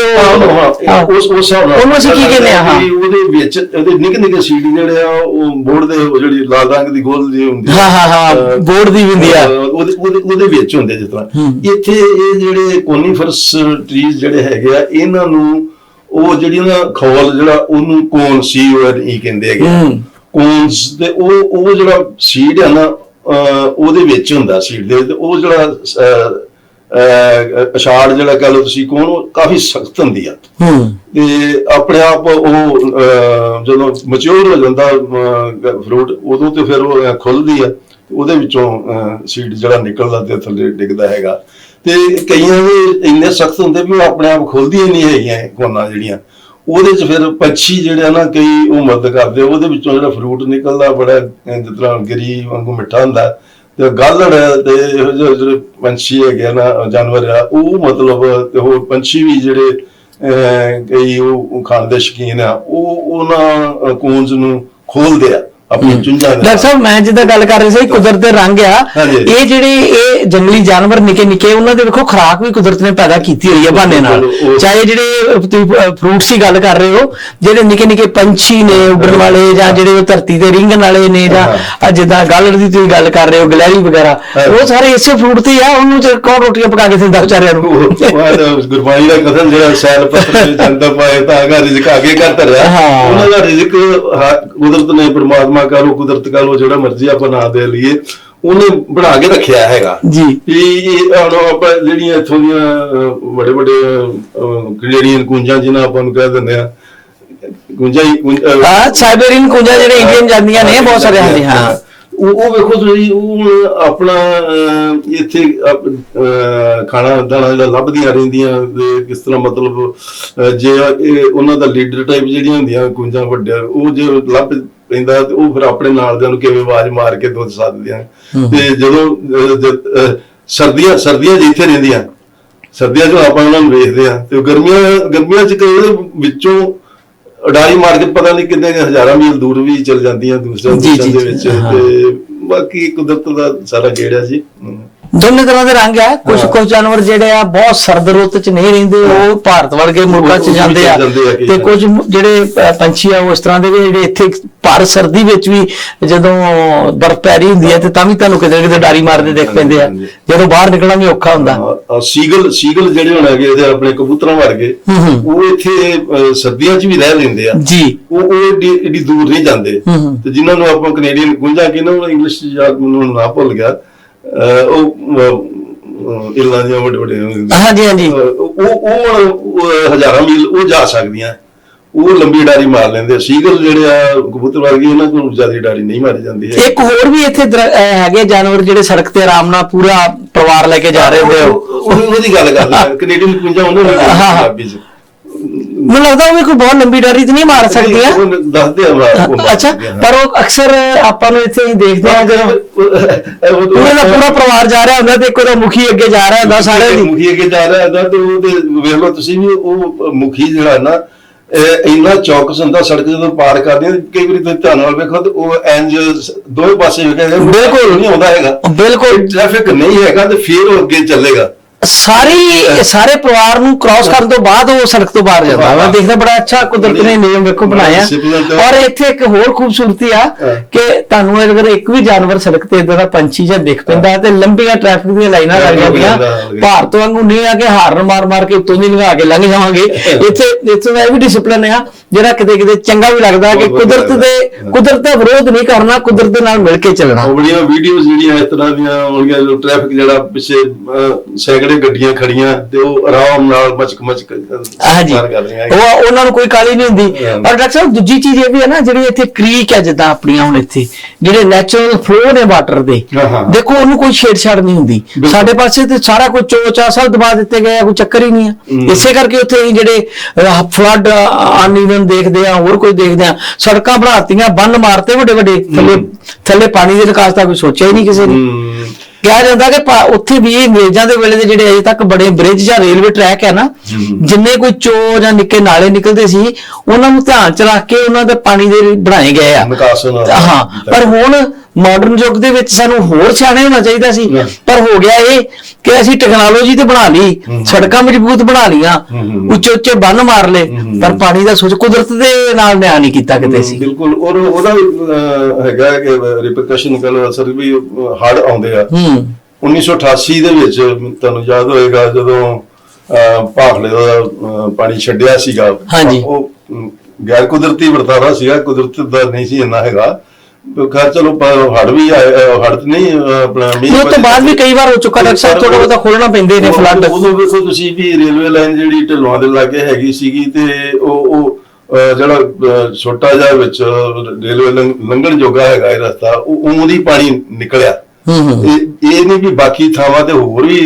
Speaker 2: ਉਸ ਉਸ
Speaker 1: ਉਹਨੂੰ ਅਸੀਂ ਕੀ ਕਹਿੰਦੇ ਆ, ਹਾਂ।
Speaker 2: ਉਹਦੇ ਵਿੱਚ ਉਹਦੇ ਨਿੱਕੇ ਨਿੱਕੇ ਸੀਡ ਜਿਹੜੇ ਆ ਉਹ ਬੋਰਡ ਦੇ ਉਹ ਜਿਹੜੀ ਲਾਲ ਰੰਗ ਦੀ ਗੋਲ ਦੀ ਹੁੰਦੀ।
Speaker 1: ਹਾਂ, ਹਾਂ, ਹਾਂ, ਬੋਰਡ ਦੀ ਹੁੰਦੀ ਆ।
Speaker 2: ਉਹਦੇ ਉਹਦੇ ਵਿੱਚ ਹੁੰਦੇ ਜਿਸ ਤਰ੍ਹਾਂ। ਇੱਥੇ ਇਹ ਜਿਹੜੇ ਕੋਨੀਫਰਸ ਜਿਹੜੇ ਹੈਗੇ ਆ ਇਹਨਾਂ ਨੂੰ ਉਹ ਜਿਹੜੀ ਨਾ ਖੋਲ ਜਿਹੜਾ ਉਹਨੂੰ ਕੋਨ ਸੀ ਉਹ ਈ ਕਹਿੰਦੇ ਹੈਗੇ। ਕੋਨਸ ਤੇ ਉਹ ਉਹ ਜਿਹੜਾ ਸੀਡ ਹੈ ਨਾ ਉਹਦੇ ਵਿੱਚ ਹੁੰਦਾ ਸੀਡ ਦੇ ਉਹ ਜਿਹੜਾ ਅਸ਼ਾੜ ਜਿਹੜਾ ਕਹ ਲਓ ਤੁਸੀਂ ਕੋਨ ਉਹ ਕਾਫੀ ਸਖਤ ਹੁੰਦੀ ਆ। ਤੇ ਆਪਣੇ ਆਪ ਉਹ ਜਦੋਂ ਮੈਚੁਰ ਹੋ ਜਾਂਦਾ ਫਰੂਟ ਉਦੋਂ ਤੇ ਫਿਰ ਉਹ ਖੁੱਲਦੀ ਆ। ਉਹਦੇ ਵਿੱਚੋਂ ਸੀਡ ਜਿਹੜਾ ਨਿਕਲਦਾ ਤੇ ਥੱਲੇ ਡਿੱਗਦਾ ਹੈਗਾ। ਤੇ ਕਈਆਂ ਦੇ ਇੰਨੇ ਸਖਤ ਹੁੰਦੇ ਵੀ ਉਹ ਆਪਣੇ ਆਪ ਖੁੱਲਦੀਆਂ ਨਹੀਂ ਹੈਗੀਆਂ ਇਹ ਕੋਨਾਂ ਜਿਹੜੀਆਂ। ਉਹਦੇ ਚ ਫਿਰ ਪੰਛੀ ਜਿਹੜੇ ਆ ਨਾ ਕਈ ਉਹ ਮਦਦ ਕਰਦੇ ਉਹਦੇ ਵਿੱਚੋਂ ਜਿਹੜਾ ਫਰੂਟ ਨਿਕਲਦਾ ਬੜਾ ਅਹ, ਜਿਸ ਤਰ੍ਹਾਂ ਗਰੀ ਵਾਂਗੂ ਮਿੱਠਾ ਹੁੰਦਾ। ਤੇ ਗਾਲੜ ਤੇ ਇਹੋ ਜਿਹੇ ਜਿਹੜੇ ਪੰਛੀ ਹੈਗੇ ਆ ਨਾ ਜਾਨਵਰ ਆ ਉਹ ਮਤਲਬ ਤੇ ਹੋਰ ਪੰਛੀ ਵੀ ਜਿਹੜੇ ਕਈ ਉਹ ਖਾਣ ਦੇ ਸ਼ੌਕੀਨ ਆ ਉਹ ਉਹਨਾਂ ਕੋਨਸ ਨੂੰ ਖੋਲਦੇ ਆ। ਆਪਣੀ ਚੁੰਝਾਂ ਦੇ
Speaker 1: ਡਾਕਟਰ। ਸਾਹਿਬ ਮੈਂ ਜਿੱਦਾਂ ਗੱਲ ਕਰ ਰਹੀ ਸੀ ਕੁਦਰਤ ਦੇ ਰੰਗ ਆ। ਇਹ ਜਿਹੜੇ ਇਹ ਜੰਗਲੀ ਜਾਨਵਰ ਨਿੱਕੇ ਨਿੱਕੇ ਉਹਨਾਂ ਦੇ ਵੇਖੋ ਖੁਰਾਕ ਵੀ ਕੁਦਰਤ ਨੇ ਪੈਦਾ ਕੀਤੀ ਹੋਈ ਹੈ ਬਹਾਨੇ ਨਾਲ ਚਾਹੇ ਜਿਹੜੇ ਫਰੂਟਸ ਦੀ ਗੱਲ ਕਰ ਰਹੇ ਹੋ ਜਿਹੜੇ ਨਿੱਕੇ ਨਿੱਕੇ ਪੰਛੀ ਨੇ ਉੱਡਣ ਵਾਲੇ ਜਾਂ ਜਿਹੜੇ ਧਰਤੀ ਤੇ ਰਿੰਗਣ ਵਾਲੇ ਨੇ ਜਾਂ ਜਿੱਦਾਂ ਗਾਲੜ ਦੀ ਤੁਸੀਂ ਗੱਲ ਕਰ ਰਹੇ ਹੋ ਗਲੈਰੀ ਵਗੈਰਾ। ਉਹ ਸਾਰੇ ਇਸੇ ਫਰੂਟ ਤੇ ਆ ਉਹਨੂੰ ਤੇ ਕੌਣ ਰੋਟੀਆਂ ਪਕਾ ਕੇ ਦਿੰਦਾ ਵਿਚਾਰਿਆਂ ਨੂੰ
Speaker 2: ਗੁਰਬਾਣੀ ਦਾ ਕਥਨ ਜਿਹੜਾ ਸੈਲ ਪੱਤਰ ਜਨਤਾ ਪਾਏ ਤਾਂ ਆਗਾ ਰਿਜ਼ਕ ਆਗੇ ਕਰ ਧਰਿਆ
Speaker 1: ਹਾਂ।
Speaker 2: ਉਹਨਾਂ ਦਾ ਰਿਜ਼ਕ ਕੁਦਰਤ ਨੇ ਪ੍ਰਮਾਤਮਾ ਕਾ ਲੋ ਕੁਦਰਤ ਕਾ ਲੋ ਜਿਹੜਾ ਮਰਜ਼ੀ ਆਪਾਂ ਨਾਂ ਦੇ ਲਈਏ ਉਹਨੇ ਬਣਾ ਕੇ ਰੱਖਿਆ ਹੈਗਾ।
Speaker 1: ਜੀ।
Speaker 2: ਵੀ ਇਹ ਹੁਣ ਆਪਾਂ ਜਿਹੜੀਆਂ ਇੱਥੋਂ ਦੀਆਂ ਵੱਡੇ ਵੱਡੇ ਜਿਹੜੀਆਂ ਕੁੰਜਾਂ ਜਿਹਨਾਂ ਆਪਾਂ ਨੂੰ ਕਹਿ ਦਿੰਦੇ ਆ ਕੁੰਜਾਂ ਹੀ
Speaker 1: ਸਾਈਬੇਰੀਅਨ ਕੁੰਜਾ ਜਿਹੜੇ ਇੰਡੀਅਨ ਜਾਂਦੀਆਂ ਨੇ ਬਹੁਤ ਸਾਰੇ ਹਾਂਜੀ ਹਾਂ।
Speaker 2: ਉਹ ਉਹ ਵੇਖੋ ਤੁਸੀਂ ਉਹ ਆਪਣਾ ਇੱਥੇ ਖਾਣਾ ਦਾਣਾ ਜਿਹੜਾ ਲੱਭਦੀਆਂ ਰਹਿੰਦੀਆਂ ਤੇ ਕਿਸ ਤਰ੍ਹਾਂ ਮਤਲਬ ਜੇ ਉਹਨਾਂ ਦਾ ਲੀਡਰ ਟਾਈਪ ਜਿਹੜੀਆਂ ਹੁੰਦੀਆਂ ਕੁੰਜਾਂ ਵੱਡਿਆਂ ਉਹ ਜੇ ਲੱਭ ਤੇ ਉਹ ਫਿਰ ਆਪਣੇ ਨਾਲ ਦਿਆਂ ਨੂੰ ਕਿਵੇਂ ਆਵਾਜ਼ ਮਾਰ ਕੇ ਦੁੱਧ ਸੱਦਦੀਆਂ ਤੇ ਜਦੋਂ ਸਰਦੀਆਂ ਸਰਦੀਆਂ ਜਿੱਥੇ ਰਹਿੰਦੀਆਂ ਸਰਦੀਆਂ 'ਚ ਆਪਾਂ ਉਹਨਾਂ ਨੂੰ ਵੇਖਦੇ ਆ ਤੇ ਗਰਮੀਆਂ ਗਰਮੀਆਂ 'ਚ ਕਈ ਵਿੱਚੋਂ ਉਡਾਰੀ ਮਾਰ ਕੇ ਪਤਾ ਨਹੀਂ ਕਿੰਨੇ ਹਜ਼ਾਰਾਂ ਮੀਲ ਦੂਰ ਵੀ ਚਲ ਜਾਂਦੀਆਂ ਦੂਸਰੇ ਦੇਸ਼ਾਂ ਦੇ ਵਿੱਚ। ਤੇ ਬਾਕੀ ਕੁਦਰਤ ਦਾ ਸਾਰਾ ਗੇੜਾ ਜੀ ਹਮ।
Speaker 1: ਦੋਨੇ ਤਰ੍ਹਾਂ ਦੇ ਰੰਗ ਆ ਕੁਝ। ਕੁਝ ਜਾਨਵਰ ਜਿਹੜੇ ਆ ਬਹੁਤ ਸਰਦ ਰੁੱਤ ਚ ਨਹੀਂ ਰਹਿੰਦੇ ਉਹ ਭਾਰਤ ਵਰਗੇ ਮੁਲਕਾਂ ਚ ਜਾਂਦੇ ਆ। ਤੇ। ਕੁਝ ਜਿਹੜੇ ਪੰਛੀ ਆ ਉਹ ਇਸ ਤਰ੍ਹਾਂ ਦੇ ਵੀ ਜਿਹੜੇ ਇੱਥੇ ਭਰ ਸਰਦੀ ਵਿੱਚ ਵੀ ਜਦੋਂ ਬਰਫ਼ ਪੈ ਰਹੀ ਹੁੰਦੀ ਹੈ ਤੇ ਤਾਂ ਵੀ ਤੁਹਾਨੂੰ ਕਿਤੇ ਕਿਤੇ ਡਾਰੀ ਮਾਰਦੇ ਦੇਖ ਪੈਂਦੇ ਆ। ਜਦੋਂ ਬਾਹਰ ਨਿਕਲਣਾ ਵੀ ਔਖਾ ਹੁੰਦਾ।
Speaker 2: ਸੀਗਲ ਸੀਗਲ ਜਿਹੜੇ ਹੁਣ ਹੈਗੇ ਇਹਦੇ ਆਪਣੇ ਕਬੂਤਰਾਂ ਵਰਗੇ ਉਹ ਇੱਥੇ ਸਰਦੀਆਂ 'ਚ ਵੀ ਰਹਿ ਲੈਂਦੇ ਆ।
Speaker 1: ਜੀ।
Speaker 2: ਉਹ ਉਹ ਏਡੀ ਦੂਰ ਨਹੀਂ ਜਾਂਦੇ। ਤੇ ਜਿਨ੍ਹਾਂ ਨੂੰ ਆਪਾਂ ਕੈਨੇਡੀਅਨ ਗੁੰਜਾ ਕਹਿੰਦੇ ਉਹ ਇੰਗਲਿਸ਼ ਯਾਦ ਮੈਨੂੰ ਨਾ ਭੁੱਲ ਗਿਆ। ਉਹ ਅਹ, ਇਰਲਾਂ ਦੀਆਂ ਵੱਡੇ ਵੱਡੇ
Speaker 1: ਹਾਂਜੀ ਹਾਂਜੀ।
Speaker 2: ਉਹ ਉਹ ਉਹ ਹਜ਼ਾਰਾਂ ਮੀਲ ਉਹ ਜਾ ਸਕਦੀਆਂ। ਉਹ ਲੰਬੀ ਡਾਰੀ ਮਾਰ ਲੈਂਦੇ। ਸੀਗਲ ਜਿਹੜੇ ਆ ਕਬੂਤਰ ਵਰਗੇ ਇਹਨਾਂ ਕੋਲ ਜ਼ਿਆਦਾ ਡਾਰੀ ਨਹੀਂ ਮਾਰੀ ਜਾਂਦੀ ਹੈ
Speaker 1: ਇੱਕ ਹੋਰ ਵੀ ਇੱਥੇ ਹੈਗੇ ਜਾਨਵਰ ਜਿਹੜੇ ਸੜਕ ਤੇ ਆਰਾਮ ਨਾਲ ਪੂਰਾ ਪਰਿਵਾਰ ਲੈ ਕੇ ਜਾ ਰਹੇ ਹੁੰਦੇ
Speaker 2: ਉਹ- ਉਹਦੀ ਗੱਲ ਕਰਦੇ ਆ *laughs* ਕੈਨੇਡੀਅਨ ਕੁੰਜਾ ਉਹਨਾਂ ਨੂੰ
Speaker 1: ਹਾਂ, ਹਾਂ।
Speaker 2: ਪੰਜਾਬੀ ਚ।
Speaker 1: ਮੈਨੂੰ ਲੱਗਦਾ ਉਹ ਵੀ ਕੋਈ ਬਹੁਤ ਲੰਬੀ ਡਾਰੀ ਤੇ ਨਹੀਂ ਮਾਰ ਸਕਦੀਆਂ
Speaker 2: ਉਹ ਦੱਸਦੇ ਆ
Speaker 1: ਅੱਛਾ
Speaker 2: ਆ।
Speaker 1: ਪਰ ਉਹ ਅਕਸਰ ਆਪਾਂ ਨੂੰ ਇੱਥੇ ਹੀ ਦੇਖਦੇ ਆ ਜਦੋਂ ਪੂਰਾ ਦਾ ਪੂਰਾ ਪਰਿਵਾਰ ਜਾ ਰਿਹਾ ਹੁੰਦਾ ਤੇ ਇੱਕ ਉਹਦਾ ਮੁਖੀ ਅੱਗੇ ਜਾ ਰਿਹਾ ਹੁੰਦਾ ਸਾਰੇ ਦੀ।
Speaker 2: ਮੁਖੀ ਅੱਗੇ ਜਾ ਰਿਹਾ ਹੁੰਦਾ ਤੇ ਉਹ ਤੇ ਵੇਖ ਲਓ ਤੁਸੀਂ ਵੀ ਉਹ ਮੁਖੀ ਜਿਹੜਾ ਨਾ ਇੰਨਾ ਚੌਕਸ ਹੁੰਦਾ ਸੜਕ ਜਦੋਂ ਪਾਰ ਕਰਦੇ ਆ, ਕਈ ਵਾਰੀ ਤੁਸੀਂ ਧਿਆਨ ਨਾਲ ਵੇਖੋ ਤੇ ਉਹ ਇੰਜ ਦੋਵੇਂ ਪਾਸੇ ਵੇਖਿਆ
Speaker 1: ਬਿਲਕੁਲ।
Speaker 2: ਨਹੀਂ ਆਉਂਦਾ ਹੈਗਾ।
Speaker 1: ਬਿਲਕੁਲ।
Speaker 2: ਟ੍ਰੈਫਿਕ ਨਹੀਂ ਹੈਗਾ ਤੇ ਫਿਰ ਉਹ ਅੱਗੇ ਚੱਲੇਗਾ।
Speaker 1: ਸਾਰੀ ਸਾਰੇ ਪਰਿਵਾਰ ਨੂੰ ਕ੍ਰਾਸ ਕਰਨ ਤੋਂ ਬਾਅਦ ਉਹ ਸੜਕ ਤੋਂ ਬਾਹਰ ਜਾਂਦਾ। ਮੈਂ ਦੇਖਦਾ ਬੜਾ ਅੱਛਾ ਕੁਦਰਤ ਨੇ ਨਿਯਮ ਵੇਖੋ ਬਣਾਇਆ। ਔਰ ਇੱਥੇ ਇੱਕ ਹੋਰ ਖੂਬਸੂਰਤੀ ਆ। ਕਿ ਤੁਹਾਨੂੰ ਅਗਰ ਇੱਕ ਵੀ ਜਾਨਵਰ ਸੜਕ ਤੇ ਇਦਾਂ ਦਾ ਪੰਛੀ ਜਾਂ ਦਿਖ ਪੈਂਦਾ ਤੇ ਲੰਬੀਆਂ ਟ੍ਰੈਫਿਕ ਦੀਆਂ ਲਾਈਨਾਂ ਲੱਗ ਜਾਂਦੀਆਂ। ਭਾਰਤ ਵਾਂਗੂ ਨਹੀਂ ਆ ਕਿ ਹਾਰਨ ਮਾਰ ਮਾਰ ਕੇ ਉੱਤੋਂ ਦੀ ਲੰਘਾ ਕੇ ਲੰਘ ਜਾਵਾਂਗੇ। ਇੱਥੇ ਇੱਥੇ ਦਾ ਇਹ ਵੀ ਡਿਸਪਲਿਨ ਆ ਜਿਹੜਾ ਕਿਤੇ ਕਿਤੇ ਚੰਗਾ ਵੀ ਲੱਗਦਾ ਕਿ ਕੁਦਰਤ ਦੇ। ਕੁਦਰਤ ਦਾ ਵਿਰੋਧ ਨਹੀਂ ਕਰਨਾ ਕੁਦਰਤ ਦੇ ਨਾਲ ਮਿਲ ਕੇ ਚੱਲਣਾ।
Speaker 2: ਉਹ ਬੜੀਆਂ ਵੀਡੀਓਜ਼ ਜਿਹੜੀਆਂ ਇਸ ਤਰ੍ਹਾਂ ਦੀਆਂ ਹੋਣਗੀਆਂ ਜੋ ਟ੍ਰੈਫਿਕ ਜਿਹੜਾ ਪਿੱਛੇ ਅਹ, ਸੈਂਕੜੇ ਗੱਡੀਆਂ ਖੜੀਆਂ ਤੇ ਉਹ ਆਰਾਮ ਨਾਲ ਮਚਕ ਮਚਕ
Speaker 1: ਹਾਂਜੀ ਉਹ ਉਹਨਾਂ ਨੂੰ ਕੋਈ ਕਾਲੀ ਨਹੀਂ ਹੁੰਦੀ। ਔਰ ਡਾਕਟਰ ਸਾਹਿਬ ਦੂਜੀ ਚੀਜ਼ ਇਹ ਵੀ ਹੈ ਨਾ ਜਿਹੜੀ ਇੱਥੇ ਕ੍ਰੀਕ ਹੈ ਜਿੱਦਾਂ ਆਪਣੀਆਂ ਹੁਣ ਇੱਥੇ ਜਿਹੜੇ ਨੈਚੁਰਲ ਫਲੋ ਨੇ ਵਾਟਰ ਦੇ। ਦੇਖੋ ਉਹਨੂੰ ਕੋਈ ਛੇੜਛਾੜ ਨਹੀਂ ਹੁੰਦੀ। ਸਾਡੇ ਪਾਸੇ ਤੇ ਸਾਰਾ ਕੁਝ ਚੋਚਾ ਸਭ ਦਬਾ ਦਿੱਤੇ ਗਏ ਆ ਕੋਈ ਚੱਕਰ ਹੀ ਨਹੀਂ ਆ। ਇਸੇ ਕਰਕੇ ਉੱਥੇ ਜਿਹੜੇ ਫਲੱਡ ਅਨਈਵਨ ਦੇਖਦੇ ਆ ਹੋਰ ਕੋਈ ਦੇਖਦੇ ਆ ਸੜਕਾਂ ਬਣਾਤੀਆਂ ਬੰਨ ਮਾਰਤੇ ਵੱਡੇ ਵੱਡੇ ਥੱਲੇ ਥੱਲੇ ਪਾਣੀ ਦੇ ਨਿਕਾਸ ਦਾ ਕੋਈ ਸੋਚਿਆ ਹੀ ਨਹੀਂ ਕਿਸੇ ਨੇ। ਕਿਹਾ ਜਾਂਦਾ ਕਿ ਉੱਥੇ ਵੀ ਅੰਗਰੇਜ਼ਾਂ ਦੇ ਵੇਲੇ ਦੇ ਜਿਹੜੇ ਅਜੇ ਤੱਕ ਬੜੇ ਬ੍ਰਿਜ ਜਾਂ ਰੇਲਵੇ ਟਰੈਕ ਹੈ ਨਾ। ਜਿੰਨੇ ਕੋਈ ਚੋ ਜਾਂ ਨਿੱਕੇ ਨਾਲੇ ਨਿਕਲਦੇ ਸੀ ਉਹਨਾਂ ਨੂੰ ਧਿਆਨ ਚ ਰੱਖ ਕੇ ਉਹਨਾਂ ਦੇ ਪਾਣੀ ਦੇ ਬਣਾਏ ਗਏ ਆ ਹਾਂ ਪਰ ਹੁਣ ਮਾਡਰਨ ਯੁੱਗ ਦੇ ਵਿੱਚ ਸਾਨੂੰ ਹੋਰ ਸਿਆਣੇ ਹੋਣਾ ਚਾਹੀਦਾ ਸੀ। ਪਰ ਹੋ ਗਿਆ ਇਹ ਕਿ ਅਸੀਂ ਟੈਕਨੋਲੋਜੀ ਤੇ ਬਣਾ ਲਈ। ਸੜਕਾਂ ਮਜ਼ਬੂਤ ਬਣਾ ਲੀਆਂ। ਉੱਚੇ ਉੱਚੇ ਬੰਨ ਮਾਰ ਲਏ
Speaker 2: ਹਮ।
Speaker 1: ਪਰ ਪਾਣੀ ਦਾ ਸੋਚ ਕੁਦਰਤ ਦੇ ਨਾਲ ਨਿਆਂ ਨਹੀਂ ਕੀਤਾ ਕਿਤੇ ਸੀ
Speaker 2: ਬਿਲਕੁਲ ਔਰ ਉਹਦਾ ਹੈਗਾ ਕਿ ਰਿਪਰਕਸ਼ਨ ਕੱਲ ਅਸਰ ਵੀ ਹੜ ਆਉਂਦੇ ਆ
Speaker 1: ਹੂੰ
Speaker 2: 1988 ਦੇ ਵਿੱਚ ਤੁਹਾਨੂੰ ਯਾਦ ਹੋਏਗਾ ਜਦੋਂ ਭਾਖੜੇ ਦਾ ਪਾਣੀ ਛੱਡਿਆ ਸੀਗਾ। ਉਹ ਗੈਰ ਕੁਦਰਤੀ ਵਰਤਾਰਾ ਸੀਗਾ ਕੁਦਰਤ ਦਾ ਨਹੀਂ ਸੀ ਇੰਨਾ ਹੈਗਾ ਖੈਰ ਚਲੋ ਹੜ ਵੀ ਤੇ ਨਹੀਂ ਆਪਣਾ ਮੀਂਹ
Speaker 1: ਉਹ ਤੋਂ ਬਾਅਦ ਵੀ ਕਈ ਵਾਰ ਹੋ ਚੁੱਕਾ ਡਾਕਟਰ ਸਾਹਿਬ ਥੋੜਾ ਬਹੁਤਾ ਖੋਲਣਾ ਪੈਂਦੇ ਨੇ ਫਲੱਡ
Speaker 2: ਉਦੋਂ ਵੇਖੋ ਤੁਸੀਂ ਵੀ ਰੇਲਵੇ ਲਾਈਨ ਜਿਹੜੀ ਢਿੱਲੋਂ ਦੇ ਲਾਗੇ ਹੈਗੀ ਸੀਗੀ ਤੇ ਉਹ ਉਹ ਜਿਹੜਾ ਛੋਟਾ ਜਿਹਾ ਵਿੱਚ ਰੇਲਵੇ ਲੰਘ- ਲੰਘਣ ਜੋਗਾ ਹੈਗਾ ਇਹ ਰਸਤਾ ਉਹ ਉਹਦੀ ਪਾਣੀ ਨਿਕਲਿਆ। ਇਹ ਇਹ ਨਹੀਂ ਵੀ ਬਾਕੀ ਥਾਵਾਂ ਤੇ ਹੋਰ ਵੀ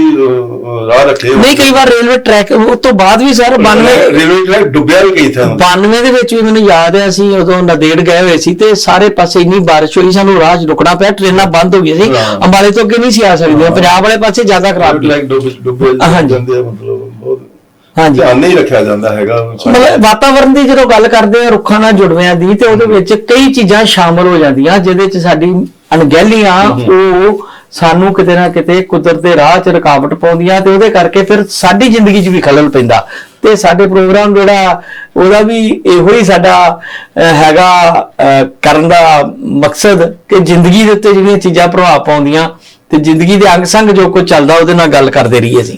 Speaker 2: ਰਾਹ ਰੱਖੇ।
Speaker 1: ਨਹੀਂ ਕਈ ਵਾਰ ਰੇਲਵੇ ਟਰੈਕ ਉਹ ਤੋਂ ਬਾਅਦ ਵੀ ਸਰ 92
Speaker 2: ਰੇਲਵੇ ਟਰੈਕ ਡੁੱਬਿਆ ਵੀ ਕਈ ਥਾਂ
Speaker 1: 92 ਦੇ ਵਿੱਚ ਵੀ ਮੈਨੂੰ ਯਾਦ ਹੈ ਅਸੀਂ ਉਦੋਂ ਨਦੇੜ ਗਏ ਹੋਏ ਸੀ ਤੇ ਸਾਰੇ ਪਾਸੇ ਇੰਨੀ ਬਾਰਿਸ਼ ਹੋਈ ਸਾਨੂੰ ਰਾਹ 'ਚ ਰੁਕਣਾ ਪਿਆ ਟ੍ਰੇਨਾਂ ਬੰਦ ਹੋ ਗਈਆਂ ਸੀ। ਅੰਬਾਲੇ ਤੋਂ ਅੱਗੇ ਨਹੀਂ ਸੀ ਆ ਸਕਦੀਆਂ ਪੰਜਾਬ ਵਾਲੇ ਪਾਸੇ ਜ਼ਿਆਦਾ ਖਰਾਬ
Speaker 2: ਟਰੈਕ ਡੁੱਬ। ਜਾਂਦੇ ਮਤਲਬ ਬਹੁਤ
Speaker 1: ਹਾਂਜੀ।
Speaker 2: ਧਿਆਨ ਨਹੀਂ ਰੱਖਿਆ ਜਾਂਦਾ ਹੈਗਾ
Speaker 1: ਮਤਲਬ ਵਾਤਾਵਰਣ ਦੀ ਜਦੋਂ ਗੱਲ ਕਰਦੇ ਆ ਰੁੱਖਾਂ ਨਾਲ ਜੁੜਵਿਆਂ ਦੀ ਤੇ ਉਹਦੇ ਵਿੱਚ ਕਈ ਚੀਜ਼ਾਂ ਸ਼ਾਮਲ ਹੋ ਜਾਂਦੀਆਂ ਜਿਹਦੇ ਚ ਸਾਡੀ ਅਣਗਹਿਲੀਆਂ ਉਹ ਸਾਨੂੰ ਕਿਤੇ ਨਾ ਕਿਤੇ ਕੁਦਰਤ ਦੇ ਰਾਹ 'ਚ ਰੁਕਾਵਟ ਪਾਉਂਦੀਆਂ ਤੇ ਉਹਦੇ ਕਰਕੇ ਫਿਰ ਸਾਡੀ ਜ਼ਿੰਦਗੀ 'ਚ ਵੀ ਖਲਲ ਪੈਂਦਾ। ਤੇ ਸਾਡੇ ਪ੍ਰੋਗਰਾਮ ਜਿਹੜਾ ਉਹਦਾ ਵੀ ਇਹੋ ਹੀ ਸਾਡਾ ਹੈਗਾ ਕਰਨ ਦਾ ਮਕਸਦ ਕਿ ਜ਼ਿੰਦਗੀ ਦੇ ਉੱਤੇ ਜਿਹੜੀਆਂ ਚੀਜ਼ਾਂ ਪ੍ਰਭਾਵ ਪਾਉਂਦੀਆਂ ਤੇ ਜ਼ਿੰਦਗੀ ਦੇ ਅੰਗ ਸੰਗ ਜੋ ਕੁਝ ਚੱਲਦਾ ਉਹਦੇ ਨਾਲ ਗੱਲ ਕਰਦੇ ਰਹੀਏ ਅਸੀਂ।